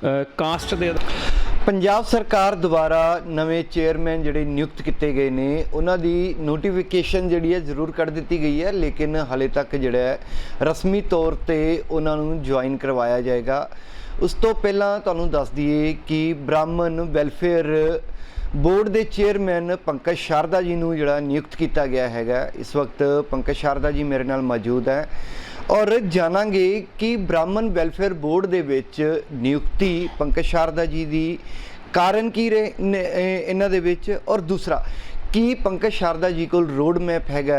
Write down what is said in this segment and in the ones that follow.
Caste ਦੇ ਪੰਜਾਬ ਸਰਕਾਰ ਦੁਆਰਾ ਨਵੇਂ ਚੇਅਰਮੈਨ ਜਿਹੜੇ ਨਿਯੁਕਤ ਕੀਤੇ ਗਏ ਨੇ, ਉਹਨਾਂ ਦੀ ਨੋਟੀਫਿਕੇਸ਼ਨ ਜਿਹੜੀ ਹੈ ਜ਼ਰੂਰ ਕੱਢ ਦਿੱਤੀ ਗਈ ਹੈ, ਲੇਕਿਨ ਹਾਲੇ ਤੱਕ ਜਿਹੜਾ ਹੈ, ਰਸਮੀ ਤੌਰ ਤੇ ਉਹਨਾਂ ਨੂੰ ਜੁਆਇਨ ਕਰਵਾਇਆ ਜਾਏਗਾ। ਉਸ ਤੋਂ ਪਹਿਲਾਂ ਤੁਹਾਨੂੰ ਦੱਸ ਦਈਏ ਕਿ ਬ੍ਰਾਹਮਣ ਵੈਲਫੇਅਰ ਬੋਰਡ ਦੇ ਚੇਅਰਮੈਨ ਪੰਕਜ ਸ਼ਾਰਦਾ ਜੀ ਨੂੰ ਜਿਹੜਾ ਨਿਯੁਕਤ ਕੀਤਾ ਗਿਆ ਹੈਗਾ, ਇਸ ਵਕਤ ਪੰਕਜ ਸ਼ਾਰਦਾ ਜੀ ਮੇਰੇ ਨਾਲ ਮੌਜੂਦ ਹੈ। ਔਰ ਜਾਣਾਂਗੇ ਕਿ ਬ੍ਰਾਹਮਣ ਵੈਲਫੇਅਰ ਬੋਰਡ ਦੇ ਵਿੱਚ ਨਿਯੁਕਤੀ ਪੰਕਜ ਸ਼ਾਰਦਾ ਜੀ ਦੀ ਕਾਰਨ ਕੀ ਰਹੇ ਇਹਨਾਂ ਦੇ ਵਿੱਚ ਔਰ ਦੂਸਰਾ ਕੀ ਪੰਕਜ ਸ਼ਾਰਦਾ ਜੀ ਕੋਲ ਰੋਡ ਮੈਪ ਹੈਗਾ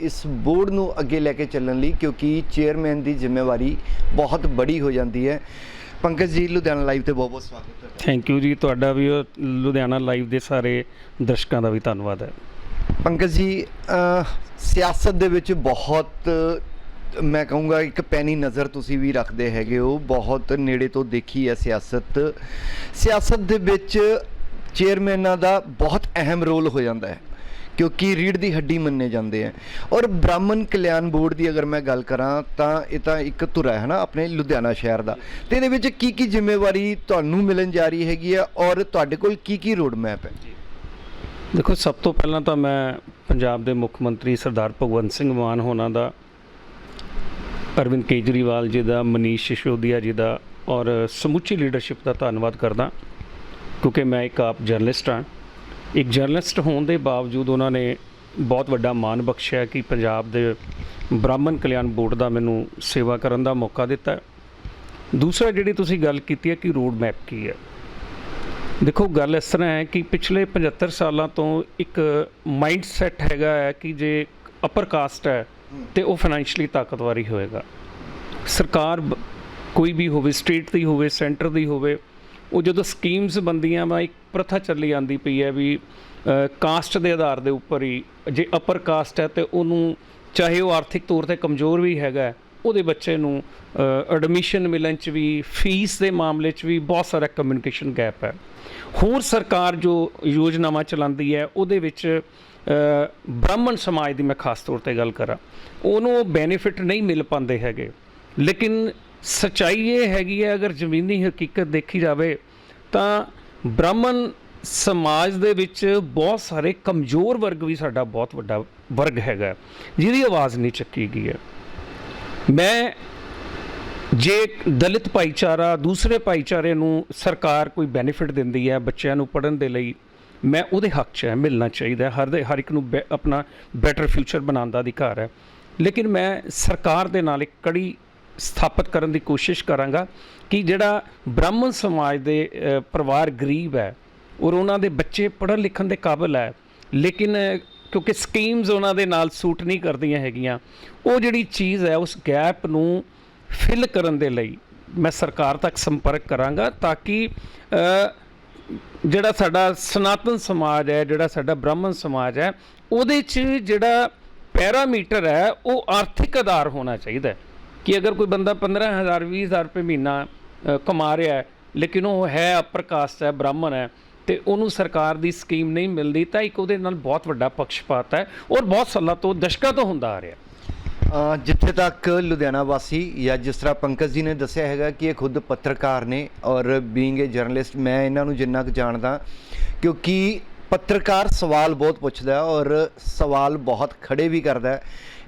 ਇਸ ਬੋਰਡ ਨੂੰ ਅੱਗੇ ਲੈ ਕੇ ਚੱਲਣ ਲਈ ਕਿਉਂਕਿ ਚੇਅਰਮੈਨ ਦੀ ਜ਼ਿੰਮੇਵਾਰੀ ਬਹੁਤ ਬੜੀ ਹੋ ਜਾਂਦੀ ਹੈ ਪੰਕਜ ਜੀ ਲੁਧਿਆਣਾ ਲਾਈਵ ਤੇ ਬਹੁਤ ਬਹੁਤ ਸਵਾਗਤ ਹੈ। ਥੈਂਕ ਯੂ ਜੀ ਤੁਹਾਡਾ ਵੀ ਲੁਧਿਆਣਾ ਲਾਈਵ ਦੇ ਸਾਰੇ ਦਰਸ਼ਕਾਂ ਦਾ ਵੀ ਧੰਨਵਾਦ ਹੈ ਪੰਕਜ ਜੀ ਸਿਆਸਤ ਦੇ ਵਿੱਚ ਬਹੁਤ ਮੈਂ ਕਹੂੰਗਾ ਇੱਕ ਪੈਣੀ ਨਜ਼ਰ ਤੁਸੀਂ ਵੀ ਰੱਖਦੇ ਹੈਗੇ ਹੋ। ਬਹੁਤ ਨੇੜੇ ਤੋਂ ਦੇਖੀ ਹੈ ਸਿਆਸਤ। ਸਿਆਸਤ ਦੇ ਵਿੱਚ ਚੇਅਰਮੈਨਾਂ ਦਾ ਬਹੁਤ ਅਹਿਮ ਰੋਲ ਹੋ ਜਾਂਦਾ ਹੈ, ਕਿਉਂਕਿ ਰੀੜ ਦੀ ਹੱਡੀ ਮੰਨੇ ਜਾਂਦੇ ਆ ਔਰ ਬ੍ਰਾਹਮਣ ਕਲਿਆਣ ਬੋਰਡ ਦੀ ਅਗਰ ਮੈਂ ਗੱਲ ਕਰਾਂ, ਤਾਂ ਇਹ ਤਾਂ ਇੱਕ ਧੁਰਾ ਹੈ ਨਾ ਆਪਣੇ ਲੁਧਿਆਣਾ ਸ਼ਹਿਰ ਦਾ। ਤੇ ਇਹਦੇ ਵਿੱਚ ਕੀ ਕੀ ਜ਼ਿੰਮੇਵਾਰੀ ਤੁਹਾਨੂੰ ਮਿਲਣ ਜਾ ਰਹੀ ਹੈਗੀ ਆ ਔਰ ਤੁਹਾਡੇ ਕੋਲ ਕੀ ਕੀ ਰੋਡ ਮੈਪ ਹੈ? ਦੇਖੋ, ਸਭ ਤੋਂ ਪਹਿਲਾਂ ਤਾਂ ਮੈਂ ਪੰਜਾਬ ਦੇ ਮੁੱਖ ਮੰਤਰੀ ਸਰਦਾਰ ਭਗਵੰਤ ਸਿੰਘ ਮਾਨ ਹੋਣਾ ਦਾ ਅਰਵਿੰਦ ਕੇਜਰੀਵਾਲ ਜੀ ਦਾ, ਮਨੀਸ਼ ਸਿਸੋਦੀਆ ਜੀ ਦਾ ਔਰ ਸਮੁੱਚੀ ਲੀਡਰਸ਼ਿਪ ਦਾ ਧੰਨਵਾਦ ਕਰਦਾ ਕਿਉਂਕਿ ਮੈਂ ਇੱਕ ਆਪ ਜਰਨਲਿਸਟ ਹਾਂ। ਇੱਕ ਜਰਨਲਿਸਟ ਹੋਣ ਦੇ ਬਾਵਜੂਦ ਉਹਨਾਂ ਨੇ ਬਹੁਤ ਵੱਡਾ ਮਾਣ ਬਖਸ਼ਿਆ ਕਿ ਪੰਜਾਬ ਦੇ ਬ੍ਰਾਹਮਣ ਕਲਿਆਣ ਬੋਰਡ ਦਾ ਮੈਨੂੰ ਸੇਵਾ ਕਰਨ ਦਾ ਮੌਕਾ ਦਿੱਤਾ। ਦੂਸਰਾ ਜਿਹੜੀ ਤੁਸੀਂ ਗੱਲ ਕੀਤੀ ਹੈ ਕਿ ਰੋਡ ਮੈਪ ਕੀ ਹੈ। ਦੇਖੋ, ਗੱਲ ਇਸ ਤਰ੍ਹਾਂ ਹੈ ਕਿ ਪਿਛਲੇ 75 ਸਾਲਾਂ ਤੋਂ ਇੱਕ ਮਾਈਂਡ ਸੈਟ ਹੈਗਾ ਹੈ ਕਿ ਜੇ ਅਪਰ ਕਾਸਟ ਹੈ ਤੇ ਉਹ ਫਾਈਨੈਂਸ਼ਲੀ ਤਾਕਤਵਰ ਹੀ ਹੋਏਗਾ। ਸਰਕਾਰ ਬ- ਕੋਈ ਵੀ ਹੋਵੇ ਸਟੇਟ ਦੀ ਹੋਵੇ ਸੈਂਟਰ ਦੀ ਹੋਵੇ, ਉਹ ਜਦੋਂ ਸਕੀਮਸ ਬੰਦੀਆਂ ਵਾ, ਇੱਕ ਪ੍ਰਥਾ ਚੱਲੀ ਆਂਦੀ ਪਈ ਹੈ ਵੀ ਕਾਸਟ ਦੇ ਆਧਾਰ ਦੇ ਉੱਪਰ ਹੀ, ਜੇ ਅਪਰ ਕਾਸਟ ਹੈ ਤੇ ਉਹਨੂੰ ਚਾਹੇ ਉਹ ਆਰਥਿਕ ਤੌਰ ਤੇ ਕਮਜ਼ੋਰ ਵੀ ਹੈਗਾ ਉਹਦੇ ਬੱਚੇ ਨੂੰ ਐਡਮਿਸ਼ਨ ਮਿਲਣ ਚ ਵੀ ਫੀਸ ਦੇ ਮਾਮਲੇ ਚ ਵੀ ਬਹੁਤ ਸਾਰਾ ਕਮਿਊਨੀਕੇਸ਼ਨ ਗੈਪ ਹੈ। ਹੋਰ ਸਰਕਾਰ ਜੋ ਯੋਜਨਾਵਾਂ ਚਲਾਉਂਦੀ ਹੈ, ਉਹਦੇ ਵਿੱਚ ਬ੍ਰਾਹਮਣ ਸਮਾਜ ਦੀ ਮੈਂ ਖਾਸ ਤੌਰ ਤੇ ਗੱਲ ਕਰਾਂ, ਉਹਨੂੰ ਬੈਨੀਫਿਟ ਨਹੀਂ ਮਿਲ ਪਾਉਂਦੇ ਹੈਗੇ। ਲੇਕਿਨ ਸਚਾਈ ਇਹ ਹੈਗੀ ਹੈ, ਅਗਰ ਜ਼ਮੀਨੀ ਹਕੀਕਤ ਦੇਖੀ ਜਾਵੇ, ਤਾਂ ਬ੍ਰਾਹਮਣ ਸਮਾਜ ਦੇ ਵਿੱਚ ਬਹੁਤ ਸਾਰੇ ਕਮਜ਼ੋਰ ਵਰਗ ਵੀ ਸਾਡਾ ਬਹੁਤ ਵੱਡਾ ਵਰਗ ਹੈਗਾ ਜਿਹਦੀ ਆਵਾਜ਼ ਨਹੀਂ ਚੱਕੀ ਗਈ ਹੈ। ਮੈਂ ਜੇ ਦਲਿਤ ਭਾਈਚਾਰਾ ਦੂਸਰੇ ਭਾਈਚਾਰੇ ਨੂੰ ਸਰਕਾਰ ਕੋਈ ਬੈਨੀਫਿਟ ਦਿੰਦੀ ਹੈ ਬੱਚਿਆਂ ਨੂੰ ਪੜ੍ਹਨ ਦੇ ਲਈ ਮੈਂ ਉਹਦੇ ਹੱਕ 'ਚ ਹੈ, ਮਿਲਣਾ ਚਾਹੀਦਾ ਹਰ ਦੇ ਹਰ ਇੱਕ ਨੂੰ ਬੈ- ਆਪਣਾ ਬੈਟਰ ਫਿਊਚਰ ਬਣਾਉਣ ਦਾ ਅਧਿਕਾਰ ਹੈ। ਲੇਕਿਨ ਮੈਂ ਸਰਕਾਰ ਦੇ ਨਾਲ ਇੱਕ ਕੜੀ ਸਥਾਪਿਤ ਕਰਨ ਦੀ ਕੋਸ਼ਿਸ਼ ਕਰਾਂਗਾ ਕਿ ਜਿਹੜਾ ਬ੍ਰਾਹਮਣ ਸਮਾਜ ਦੇ ਪਰਿਵਾਰ ਗਰੀਬ ਹੈ ਔਰ ਉਹਨਾਂ ਦੇ ਬੱਚੇ ਪੜ੍ਹਨ ਲਿਖਣ ਦੇ ਕਾਬਿਲ ਹੈ, ਲੇਕਿਨ ਕਿਉਂਕਿ ਸਕੀਮਸ ਉਹਨਾਂ ਦੇ ਨਾਲ ਸੂਟ ਨਹੀਂ ਕਰਦੀਆਂ ਹੈਗੀਆਂ, ਉਹ ਜਿਹੜੀ ਚੀਜ਼ ਹੈ ਉਸ ਗੈਪ ਨੂੰ ਫਿਲ ਕਰਨ ਦੇ ਲਈ ਮੈਂ ਸਰਕਾਰ ਤੱਕ ਸੰਪਰਕ ਕਰਾਂਗਾ ਤਾਂ ਕਿ ਜਿਹੜਾ ਸਾਡਾ ਸਨਾਤਨ ਸਮਾਜ ਹੈ, ਜਿਹੜਾ ਸਾਡਾ ਬ੍ਰਾਹਮਣ ਸਮਾਜ ਹੈ, ਉਹਦੇ 'ਚ ਜਿਹੜਾ ਪੈਰਾਮੀਟਰ ਹੈ, ਉਹ ਆਰਥਿਕ ਆਧਾਰ ਹੋਣਾ ਚਾਹੀਦਾ ਕਿ ਅਗਰ ਕੋਈ ਬੰਦਾ 15000 20000 ਰੁਪਏ ਮਹੀਨਾ ਕਮਾ ਰਿਹਾ ਹੈ, ਲੇਕਿਨ ਉਹ ਹੈ ਅਪਰ ਕਾਸਟ ਹੈ, ਬ੍ਰਾਹਮਣ ਹੈ, ਤੇ ਉਹਨੂੰ ਸਰਕਾਰ ਦੀ ਸਕੀਮ ਨਹੀਂ ਮਿਲਦੀ, ਤਾਂ ਇੱਕ ਉਹਦੇ ਨਾਲ ਬਹੁਤ ਵੱਡਾ ਪੱਖਪਾਤ ਹੈ ਔਰ ਬਹੁਤ ਸਾਲਾਂ ਤੋਂ ਦਸ਼ਕਾਂ ਤੋਂ ਹੁੰਦਾ ਆ ਰਿਹਾ। ਜਿੱਥੇ ਤੱਕ ਲੁਧਿਆਣਾ ਵਾਸੀ ਜਾਂ ਜਿਸ ਤਰ੍ਹਾਂ ਪੰਕਜ ਜੀ ਨੇ ਦੱਸਿਆ ਹੈਗਾ ਕਿ ਇਹ ਖੁਦ ਪੱਤਰਕਾਰ ਨੇ ਔਰ ਬੀਇੰਗ ਅ ਜਰਨਲਿਸਟ ਮੈਂ ਇਹਨਾਂ ਨੂੰ ਜਿੰਨਾ ਕੁ ਜਾਣਦਾ ਕਿਉਂਕਿ ਪੱਤਰਕਾਰ ਸਵਾਲ ਬਹੁਤ ਪੁੱਛਦਾ ਹੈ ਔਰ ਸਵਾਲ ਬਹੁਤ ਖੜੇ ਵੀ ਕਰਦਾ ਹੈ।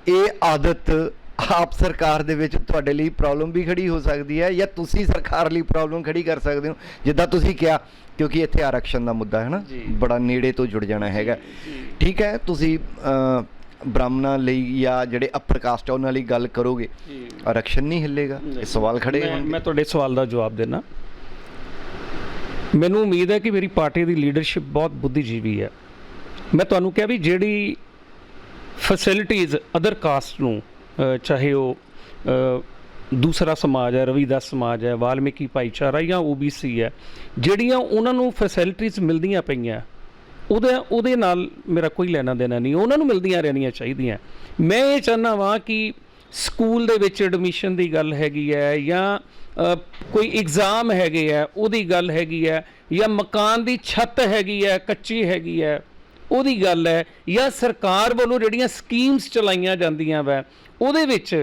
ਇਹ ਆਦਤ ਆਪ ਸਰਕਾਰ ਦੇ ਵਿੱਚ ਤੁਹਾਡੇ ਲਈ ਪ੍ਰੋਬਲਮ ਵੀ ਖੜੀ ਹੋ ਸਕਦੀ ਹੈ ਜਾਂ ਤੁਸੀਂ ਸਰਕਾਰ ਲਈ ਪ੍ਰੋਬਲਮ ਖੜੀ ਕਰ ਸਕਦੇ ਹੋ ਜਿੱਦਾਂ ਤੁਸੀਂ ਕਿਹਾ ਕਿਉਂਕਿ ਇੱਥੇ ਆਰਕਸ਼ਣ ਦਾ ਮੁੱਦਾ ਹੈ ਨਾ। ਬੜਾ ਨੇੜੇ ਤੋਂ ਜੁੜ ਜਾਣਾ ਹੈਗਾ। ਠੀਕ ਹੈ ਤੁਸੀਂ ਬ੍ਰਾਹਮਣਾਂ ਲਈ ਜਾਂ ਜਿਹੜੇ ਅਪਰ ਕਾਸਟ ਆ ਉਹਨਾਂ ਲਈ ਗੱਲ ਕਰੋਗੇ ਆਰਕਸ਼ਣ ਨਹੀਂ ਹਿੱਲੇਗਾ? ਇਹ ਸਵਾਲ ਖੜੇ ਮੈਂ- ਹੋਣਗੇ। ਮੈਂ ਤੁਹਾਡੇ ਸਵਾਲ ਦਾ ਜਵਾਬ ਦੇਣਾ ਮੈਨੂੰ ਉਮੀਦ ਹੈ ਕਿ ਮੇਰੀ ਪਾਰਟੀ ਦੀ ਲੀਡਰਸ਼ਿਪ ਬਹੁਤ ਬੁੱਧੀਜੀਵੀ ਹੈ। ਮੈਂ ਤੁਹਾਨੂੰ ਕਿਹਾ ਵੀ ਜਿਹੜੀ ਫੈਸਿਲਿਟੀਜ਼ ਅਦਰ ਕਾਸਟ ਨੂੰ ਚਾਹੇ ਉਹ ਦੂਸਰਾ ਸਮਾਜ ਹੈ ਰਵੀਦਾਸ ਸਮਾਜ ਹੈ ਵਾਲਮੀਕੀ ਭਾਈਚਾਰਾ ਜਾਂ OBC ਹੈ ਜਿਹੜੀਆਂ ਉਹਨਾਂ ਨੂੰ ਫੈਸਿਲਿਟੀਜ਼ ਮਿਲਦੀਆਂ ਪਈਆਂ ਉਹਦੇ ਉਹਦੇ ਨਾਲ ਮੇਰਾ ਕੋਈ ਲੈਣਾ ਦੇਣਾ ਨਹੀਂ, ਉਹਨਾਂ ਨੂੰ ਮਿਲਦੀਆਂ ਰਹਿਣੀਆਂ ਚਾਹੀਦੀਆਂ। ਮੈਂ ਇਹ ਚਾਹੁੰਦਾ ਵਾਂ ਕਿ ਸਕੂਲ ਦੇ ਵਿੱਚ ਐਡਮਿਸ਼ਨ ਦੀ ਗੱਲ ਹੈਗੀ ਹੈ ਜਾਂ ਕੋਈ ਐਗਜ਼ਾਮ ਹੈਗੇ ਹੈ, ਉਹਦੀ ਗੱਲ ਹੈਗੀ ਹੈ, ਜਾਂ ਮਕਾਨ ਦੀ ਛੱਤ ਹੈਗੀ ਹੈ, ਕੱਚੀ ਹੈਗੀ ਹੈ, ਉਹਦੀ ਗੱਲ ਹੈ, ਜਾਂ ਸਰਕਾਰ ਵੱਲੋਂ ਜਿਹੜੀਆਂ ਸਕੀਮਸ ਚਲਾਈਆਂ ਜਾਂਦੀਆਂ ਵੈ, ਉਹਦੇ ਵਿੱਚ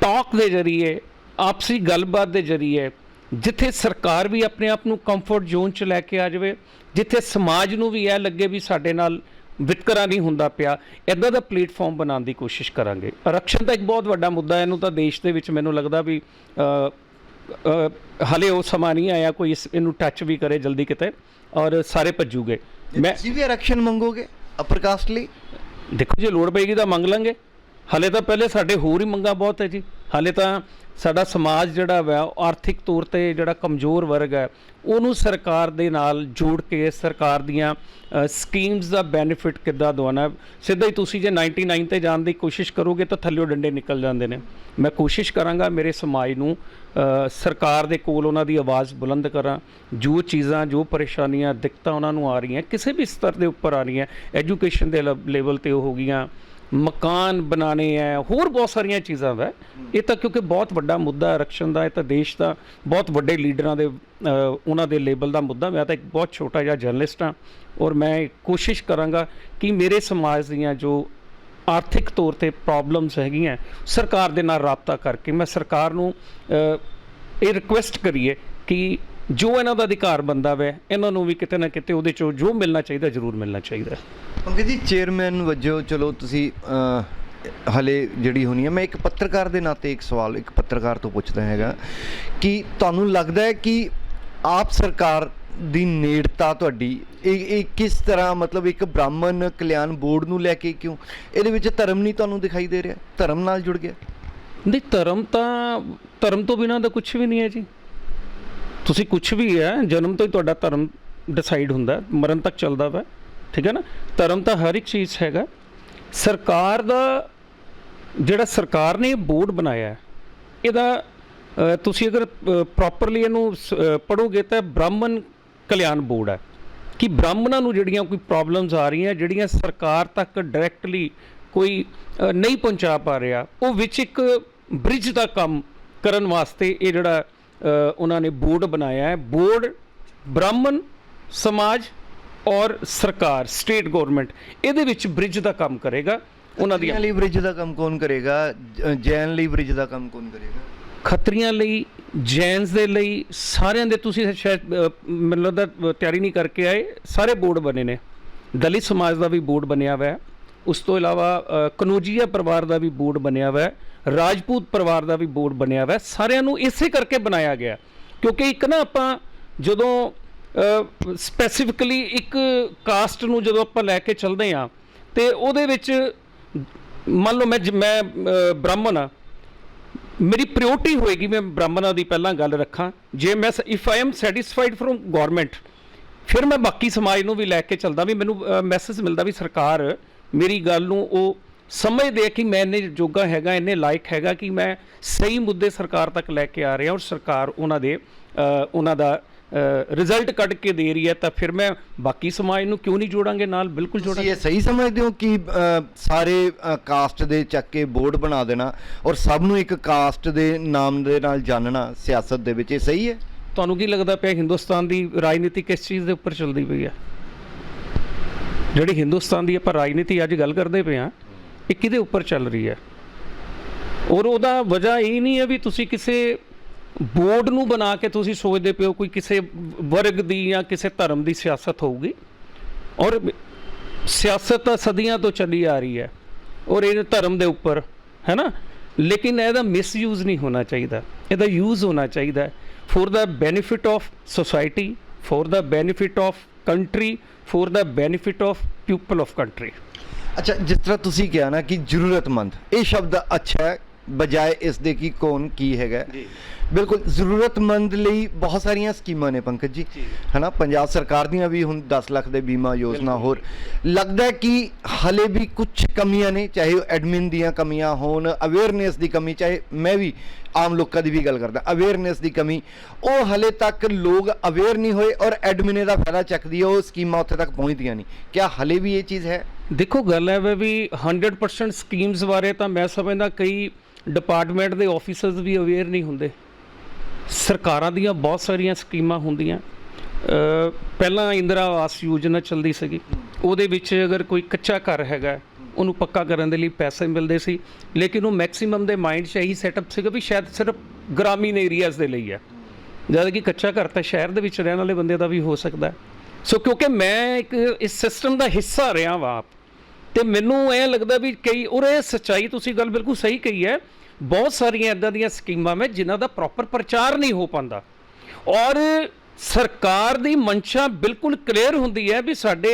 ਟਾਕ ਦੇ ਜ਼ਰੀਏ, ਆਪਸੀ ਗੱਲਬਾਤ ਦੇ ਜ਼ਰੀਏ ਜਿੱਥੇ ਸਰਕਾਰ ਵੀ ਆਪਣੇ ਆਪ ਨੂੰ ਕੰਫਰਟ ਜ਼ੋਨ 'ਚ ਲੈ ਕੇ ਆ ਜਾਵੇ ਜਿੱਥੇ ਸਮਾਜ ਨੂੰ ਵੀ ਇਹ ਲੱਗੇ ਵੀ ਸਾਡੇ ਨਾਲ ਵਿਤਕਰਾ ਨਹੀਂ ਹੁੰਦਾ ਪਿਆ ਇਦਾਂ ਦਾ ਪਲੇਟਫਾਰਮ ਬਣਾਉਣ ਦੀ ਕੋਸ਼ਿਸ਼ ਕਰਾਂਗੇ। ਆਰਕਸ਼ਣ ਤਾਂ ਇੱਕ ਬਹੁਤ ਵੱਡਾ ਮੁੱਦਾ ਇਹਨੂੰ ਤਾਂ ਦੇਸ਼ ਦੇ ਵਿੱਚ ਮੈਨੂੰ ਲੱਗਦਾ ਵੀ ਹਲੇ ਉਹ ਸਮਾਂ ਨਹੀਂ ਆਇਆ ਕੋਈ ਇਸ ਇਹਨੂੰ ਟੱਚ ਵੀ ਕਰੇ ਜਲਦੀ ਕਿਤੇ ਔਰ ਸਾਰੇ ਭੱਜੂਗੇ। ਮੈਂ ਤੁਸੀਂ ਵੀ ਆਰਕਸ਼ਣ ਮੰਗੋਗੇ ਅਪਰ ਕਾਸਟ ਲਈ? ਦੇਖੋ ਜੇ ਲੋੜ ਪਏਗੀ ਤਾਂ ਮੰਗ ਲਾਂਗੇ। ਹਲੇ ਤਾਂ ਪਹਿਲੇ ਸਾਡੇ ਹੋਰ ਹੀ ਮੰਗਾਂ ਬਹੁਤ ਹੈ ਜੀ। ਹਾਲੇ ਤਾਂ ਸਾਡਾ ਸਮਾਜ ਜਿਹੜਾ ਵਾ ਆਰਥਿਕ ਤੌਰ ਤੇ ਜਿਹੜਾ ਕਮਜ਼ੋਰ ਵਰਗ ਹੈ, ਉਹਨੂੰ ਸਰਕਾਰ ਦੇ ਨਾਲ ਜੋੜ ਕੇ ਸਰਕਾਰ ਦੀਆਂ ਸਕੀਮਸ ਦਾ ਬੈਨੀਫਿਟ ਕਿੱਦਾਂ ਦਵਾਉਣਾ ਸਿੱਧਾ ਹੀ ਤੁਸੀਂ ਜੇ 99 ਤੇ ਜਾਣ ਦੀ ਕੋਸ਼ਿਸ਼ ਕਰੋਗੇ ਤਾਂ ਥੱਲਿਓ ਡੰਡੇ ਨਿਕਲ ਜਾਂਦੇ ਨੇ। ਮੈਂ ਕੋਸ਼ਿਸ਼ ਕਰਾਂਗਾ ਮੇਰੇ ਸਮਾਜ ਨੂੰ ਸਰਕਾਰ ਦੇ ਕੋਲ ਉਹਨਾਂ ਦੀ ਆਵਾਜ਼ ਬੁਲੰਦ ਕਰਾਂ। ਜੋ ਚੀਜ਼ਾਂ, ਜੋ ਪਰੇਸ਼ਾਨੀਆਂ, ਦਿੱਕਤਾਂ ਉਹਨਾਂ ਨੂੰ ਆ ਰਹੀਆਂ, ਕਿਸੇ ਵੀ ਸਤਰ ਦੇ ਉੱਪਰ ਆ ਰਹੀਆਂ ਐਜੂਕੇਸ਼ਨ ਦੇ ਲੈਵਲ ਤੇ ਉਹ ਹੋ ਗਈਆਂ। ਮਕਾਨ ਬਣਾਣੇ ਹੈ ਹੋਰ ਬਹੁਤ ਸਾਰੀਆਂ ਚੀਜ਼ਾਂ ਦਾ ਇਹ ਤਾਂ ਕਿਉਂਕਿ ਬਹੁਤ ਵੱਡਾ ਮੁੱਦਾ ਹੈ ਆਰਕਸ਼ਣ ਦਾ, ਇਹ ਤਾਂ ਦੇਸ਼ ਦਾ ਬਹੁਤ ਵੱਡੇ ਲੀਡਰਾਂ ਦੇ ਉਹਨਾਂ ਦੇ ਲੇਬਲ ਦਾ ਮੁੱਦਾ। ਮੈਂ ਤਾਂ ਇੱਕ ਬਹੁਤ ਛੋਟਾ ਜਿਹਾ ਜਰਨਲਿਸਟ ਹਾਂ ਔਰ ਮੈਂ ਕੋਸ਼ਿਸ਼ ਕਰਾਂਗਾ ਕਿ ਮੇਰੇ ਸਮਾਜ ਦੀਆਂ ਜੋ ਆਰਥਿਕ ਤੌਰ ਤੇ ਪ੍ਰੋਬਲਮਸ ਹੈਗੀਆਂ, ਸਰਕਾਰ ਦੇ ਨਾਲ ਰਾਬਤਾ ਕਰਕੇ, ਮੈਂ ਸਰਕਾਰ ਨੂੰ ਇਹ ਰਿਕੁਐਸਟ ਕਰੀਏ ਕਿ ਜੋ ਇਹਨਾਂ ਦਾ ਅਧਿਕਾਰ ਬੰਦਾ ਵੈ ਇਹਨਾਂ ਨੂੰ ਵੀ ਕਿਤੇ ਨਾ ਕਿਤੇ ਉਹਦੇ ਚੋਂ ਜੋ ਮਿਲਣਾ ਚਾਹੀਦਾ ਜ਼ਰੂਰ ਮਿਲਣਾ ਚਾਹੀਦਾ ਪੰਕਜ ਜੀ ਚੇਅਰਮੈਨ ਵਜੋਂ ਚਲੋ ਤੁਸੀਂ ਹਲੇ ਜਿਹੜੀ ਹੋਣੀ ਹੈ ਮੈਂ ਇੱਕ ਪੱਤਰਕਾਰ ਦੇ ਨਾਤੇ ਇੱਕ ਸਵਾਲ ਇੱਕ ਪੱਤਰਕਾਰ ਤੋਂ ਪੁੱਛਦਾ ਹੈਗਾ ਕਿ ਤੁਹਾਨੂੰ ਲੱਗਦਾ ਹੈ ਕਿ ਆਪ ਸਰਕਾਰ ਦੀ ਨੇੜਤਾ ਤੁਹਾਡੀ ਇਹ ਇਹ ਕਿਸ ਤਰ੍ਹਾਂ ਮਤਲਬ ਇੱਕ ਬ੍ਰਾਹਮਣ ਕਲਿਆਣ ਬੋਰਡ ਨੂੰ ਲੈ ਕੇ ਕਿਉਂ? ਇਹਦੇ ਵਿੱਚ ਧਰਮ ਨਹੀਂ ਤੁਹਾਨੂੰ ਦਿਖਾਈ ਦੇ ਰਿਹਾ? ਧਰਮ ਨਾਲ ਜੁੜ ਗਿਆ? ਨਹੀਂ ਧਰਮ ਤਾਂ ਧਰਮ ਤੋਂ ਬਿਨਾਂ ਤਾਂ ਕੁਝ ਵੀ ਨਹੀਂ ਹੈ ਜੀ। ਤੁਸੀਂ ਕੁਝ ਵੀ ਹੈ, ਜਨਮ ਤੋਂ ਹੀ ਤੁਹਾਡਾ ਧਰਮ ਡਿਸਾਈਡ ਹੁੰਦਾ ਮਰਨ ਤੱਕ ਚੱਲਦਾ ਵਾ, ਠੀਕ ਹੈ ਨਾ? ਧਰਮ ਤਾਂ ਹਰ ਇੱਕ ਚੀਜ਼ ਹੈਗਾ। ਸਰਕਾਰ ਦਾ ਜਿਹੜਾ ਸਰਕਾਰ ਨੇ ਇਹ ਬੋਰਡ ਬਣਾਇਆ ਇਹਦਾ ਤੁਸੀਂ ਅਗਰ ਪ੍ਰੋਪਰਲੀ ਇਹਨੂੰ ਪੜੋਗੇ ਤਾਂ ਬ੍ਰਾਹਮਣ ਕਲਿਆਣ ਬੋਰਡ ਹੈ। ਕਿ ਬ੍ਰਾਹਮਣਾਂ ਨੂੰ ਜਿਹੜੀਆਂ ਕੋਈ ਪ੍ਰੋਬਲਮਸ ਆ ਰਹੀਆਂ, ਜਿਹੜੀਆਂ ਸਰਕਾਰ ਤੱਕ ਡਾਇਰੈਕਟਲੀ ਕੋਈ ਨਹੀਂ ਪਹੁੰਚਾ ਪਾ ਰਿਹਾ, ਉਹ ਵਿੱਚ ਇੱਕ ਬ੍ਰਿਜ ਦਾ ਕੰਮ ਕਰਨ ਵਾਸਤੇ ਇਹ ਜਿਹੜਾ ਉਹਨਾਂ ਨੇ ਬੋਰਡ ਬਣਾਇਆ ਹੈ। ਬੋਰਡ ਬ੍ਰਾਹਮਣ ਸਮਾਜ ਔਰ ਸਰਕਾਰ ਸਟੇਟ ਗਵਰਨਮੈਂਟ ਇਹਦੇ ਵਿੱਚ ਬ੍ਰਿਜ ਦਾ ਕੰਮ ਕਰੇਗਾ। ਉਹਨਾਂ ਖੱਤਰੀਆਂ ਲਈ ਬ੍ਰਿਜ ਦਾ ਕੰਮ ਕੌਣ ਕਰੇਗਾ? ਜੈਨ ਲਈ ਬ੍ਰਿਜ ਦਾ ਕੰਮ ਕੌਣ ਕਰੇਗਾ? ਖੱਤਰੀਆਂ ਲਈ ਜੈਨਸ ਦੇ ਲਈ ਸਾਰਿਆਂ ਦੇ ਤੁਸੀਂ ਸ਼ਾਇਦ ਮੈਨੂੰ ਲੱਗਦਾ ਤਿਆਰੀ ਨਹੀਂ ਕਰਕੇ ਆਏ। ਸਾਰੇ ਬੋਰਡ ਬਣੇ ਨੇ। ਦਲਿਤ ਸਮਾਜ ਦਾ ਵੀ ਬੋਰਡ ਬਣਿਆ ਹੋਇਆ ਹੈ। ਉਸ ਤੋਂ ਇਲਾਵਾ ਕਨੋਜੀਆ ਪਰਿਵਾਰ ਦਾ ਵੀ ਬੋਰਡ ਬਣਿਆ ਹੋਇਆ ਹੈ, ਰਾਜਪੂਤ ਪਰਿਵਾਰ ਦਾ ਵੀ ਬੋਰਡ ਬਣਿਆ ਹੋਇਆ ਹੈ, ਸਾਰਿਆਂ ਨੂੰ ਇਸੇ ਕਰਕੇ ਬਣਾਇਆ ਗਿਆ ਕਿਉਂਕਿ ਇੱਕ ਨਾ ਆਪਾਂ ਜਦੋਂ ਸਪੈਸੀਫਿਕਲੀ ਇੱਕ ਕਾਸਟ ਨੂੰ ਜਦੋਂ ਆਪਾਂ ਲੈ ਕੇ ਚੱਲਦੇ ਆ ਤੇ ਉਹਦੇ ਵਿੱਚ ਮੰਨ ਲਓ ਮੈਂ ਜ- ਮੈਂ ਬ੍ਰਾਹਮਣ ਆ ਮੇਰੀ ਪ੍ਰਾਇੋਰਟੀ ਹੋਏਗੀ, ਮੈਂ ਬ੍ਰਾਹਮਣਾਂ ਦੀ ਪਹਿਲਾਂ ਗੱਲ ਰੱਖਾਂ। ਜੇ ਮੈਂ if I am satisfied from government ਫਿਰ ਮੈਂ ਬਾਕੀ ਸਮਾਜ ਨੂੰ ਵੀ ਲੈ ਕੇ ਚੱਲਦਾ ਵੀ ਮੈਨੂੰ ਮੈਸੇਜ ਮਿਲਦਾ ਵੀ ਸਰਕਾਰ ਮੇਰੀ ਗੱਲ ਨੂੰ ਉਹ ਸਮਝਦੇ ਆ ਕਿ ਮੈਂ ਇੰਨੇ ਜੋਗਾ ਹੈਗਾ ਇੰਨੇ ਲਾਇਕ ਹੈਗਾ ਕਿ ਮੈਂ ਸਹੀ ਮੁੱਦੇ ਸਰਕਾਰ ਤੱਕ ਲੈ ਕੇ ਆ ਰਿਹਾ ਔਰ ਸਰਕਾਰ ਉਹਨਾਂ ਦੇ ਉਹਨਾਂ ਦਾ ਰਿਜ਼ਲਟ ਕੱਢ ਕੇ ਦੇ ਰਹੀ ਹੈ ਤਾਂ ਫਿਰ ਮੈਂ ਬਾਕੀ ਸਮਾਜ ਨੂੰ ਕਿਉਂ ਨਹੀਂ ਜੋੜਾਂਗੇ? ਨਾਲ ਬਿਲਕੁਲ ਤੁਸੀਂ ਜੋੜਾਂਗੇ ਇਹ ਸਹੀ ਸਮਝਦੇ ਹੋ ਕਿ ਸਾਰੇ ਕਾਸਟ ਦੇ ਚੱਕ ਕੇ ਬੋਰਡ ਬਣਾ ਦੇਣਾ ਔਰ ਸਭ ਨੂੰ ਇੱਕ ਕਾਸਟ ਦੇ ਨਾਮ ਦੇ ਨਾਲ ਜਾਣਨਾ ਸਿਆਸਤ ਦੇ ਵਿੱਚ ਇਹ ਸਹੀ ਹੈ? ਤੁਹਾਨੂੰ ਕੀ ਲੱਗਦਾ ਪਿਆ ਹਿੰਦੁਸਤਾਨ ਦੀ ਰਾਜਨੀਤੀ ਕਿਸ ਚੀਜ਼ ਦੇ ਉੱਪਰ ਚੱਲਦੀ ਪਈ ਹੈ? ਜਿਹੜੀ ਹਿੰਦੁਸਤਾਨ ਦੀ ਆਪਾਂ ਰਾਜਨੀਤੀ ਅੱਜ ਗੱਲ ਕਰਦੇ ਪਏ ਆ ਇਹ ਕਿਹਦੇ ਉੱਪਰ ਚੱਲ ਰਹੀ ਹੈ? ਔਰ ਉਹਦਾ ਵਜ੍ਹਾ ਇਹ ਨਹੀਂ ਹੈ ਵੀ ਤੁਸੀਂ ਕਿਸੇ ਬੋਰਡ ਨੂੰ ਬਣਾ ਕੇ ਤੁਸੀਂ ਸੋਚਦੇ ਪਿਓ ਕੋਈ ਕਿਸੇ ਵਰਗ ਦੀ ਜਾਂ ਕਿਸੇ ਧਰਮ ਦੀ ਸਿਆਸਤ ਹੋਊਗੀ। ਔਰ ਸਿਆਸਤ ਤਾਂ ਸਦੀਆਂ ਤੋਂ ਚੱਲੀ ਆ ਰਹੀ ਹੈ ਔਰ ਇਹ ਧਰਮ ਦੇ ਉੱਪਰ, ਹੈ ਨਾ? ਲੇਕਿਨ ਇਹਦਾ ਮਿਸਯੂਜ਼ ਨਹੀਂ ਹੋਣਾ ਚਾਹੀਦਾ। ਇਹਦਾ ਯੂਜ਼ ਹੋਣਾ ਚਾਹੀਦਾ। For the benefit of society for the benefit of country for the benefit of people of country ਅੱਛਾ ਜਿਸ ਤਰ੍ਹਾਂ ਤੁਸੀਂ ਕਿਹਾ ਨਾ ਕਿ ਜ਼ਰੂਰਤਮੰਦ ਇਹ ਸ਼ਬਦ ਅੱਛਾ ਹੈ ਬਜਾਏ ਇਸ ਦੇ ਕਿ ਕੌਣ ਕੀ ਹੈਗਾ ਬਿਲਕੁਲ ਜ਼ਰੂਰਤਮੰਦ ਲਈ ਬਹੁਤ ਸਾਰੀਆਂ ਸਕੀਮਾਂ ਨੇ ਪੰਕਜ ਜੀ। ਹਨਾ ਪੰਜਾਬ ਸਰਕਾਰ ਦੀਆਂ ਵੀ ਹੁਣ 10 ਲੱਖ ਦੇ ਬੀਮਾ ਯੋਜਨਾ ਹੋਰ। ਲੱਗਦਾ ਹੈ ਕਿ ਹਲੇ ਵੀ ਕੁਝ ਕਮੀਆਂ ਨੇ ਚਾਹੇ ਉਹ ਐਡਮਿਨ ਦੀਆਂ ਕਮੀਆਂ ਹੋਣ ਅਵੇਅਰਨੈਸ ਦੀ ਕਮੀ ਚਾਹੇ ਮੈਂ ਵੀ ਆਮ ਲੋਕਾਂ ਦੀ ਵੀ ਗੱਲ ਕਰਦਾ ਅਵੇਅਰਨੈਸ ਦੀ ਕਮੀ ਉਹ ਹਲੇ ਤੱਕ ਲੋਕ ਅਵੇਅਰ ਨਹੀਂ ਹੋਏ ਔਰ ਐਡਮਿਨ ਦਾ ਫਾਇਦਾ ਚੱਕਦੀ ਹੈ ਉਹ ਸਕੀਮਾਂ ਉੱਥੇ ਤੱਕ ਪਹੁੰਚਦੀਆਂ ਨਹੀਂ। ਕਿਆ ਹਲੇ ਵੀ ਇਹ ਚੀਜ਼ ਹੈ? ਦੇਖੋ ਗੱਲ ਹੈ ਵੀ 100% ਸਕੀਮਸ ਬਾਰੇ ਤਾਂ ਮੈਂ ਸਮਝਦਾ ਕਈ ਡਿਪਾਰਟਮੈਂਟ ਦੇ ਆਫੀਸਰਸ ਵੀ ਅਵੇਅਰ ਨਹੀਂ ਹੁੰਦੇ। ਸਰਕਾਰਾਂ ਦੀਆਂ ਬਹੁਤ ਸਾਰੀਆਂ ਸਕੀਮਾਂ ਹੁੰਦੀਆਂ। ਪਹਿਲਾਂ ਇੰਦਰਾ ਆਵਾਸ ਯੋਜਨਾ ਚੱਲਦੀ ਸੀਗੀ। ਉਹਦੇ ਵਿੱਚ ਅਗਰ ਕੋਈ ਕੱਚਾ ਘਰ ਹੈਗਾ, ਉਹਨੂੰ ਪੱਕਾ ਕਰਨ ਦੇ ਲਈ ਪੈਸੇ ਮਿਲਦੇ ਸੀ। ਲੇਕਿਨ ਉਹ ਮੈਕਸਿਮਮ ਦੇ ਮਾਈਂਡ 'ਚ ਇਹੀ ਸੈਟਅਪ ਸੀਗਾ ਵੀ ਸ਼ਾਇਦ ਸਿਰਫ ਗ੍ਰਾਮੀਣ ਏਰੀਆਜ਼ ਦੇ ਲਈ ਹੈ। ਜਦ ਕਿ ਕੱਚਾ ਘਰ ਤਾਂ ਸ਼ਹਿਰ ਦੇ ਵਿੱਚ ਰਹਿਣ ਵਾਲੇ ਬੰਦੇ ਦਾ ਵੀ ਹੋ ਸਕਦਾ। ਸੋ ਕਿਉਂਕਿ ਮੈਂ ਇੱਕ, ਇਸ ਸਿਸਟਮ ਦਾ ਹਿੱਸਾ ਰਿਹਾ ਵਾਂ ਤੇ ਮੈਨੂੰ ਇਹ ਲੱਗਦਾ ਵੀ ਕਈ ਔਰ ਇਹ ਸੱਚਾਈ ਤੁਸੀਂ ਗੱਲ ਬਿਲਕੁਲ ਸਹੀ ਕਹੀ ਹੈ, ਬਹੁਤ ਸਾਰੀਆਂ ਇਦਾਂ ਦੀਆਂ ਸਕੀਮਾਂ ਮੈਂ ਜਿਨ੍ਹਾਂ ਦਾ ਪ੍ਰੋਪਰ ਪ੍ਰਚਾਰ ਨਹੀਂ ਹੋ ਪਾਉਂਦਾ। ਔਰ ਸਰਕਾਰ ਦੀ ਮਨਸ਼ਾ ਬਿਲਕੁਲ ਕਲੀਅਰ ਹੁੰਦੀ ਹੈ ਵੀ ਸਾਡੇ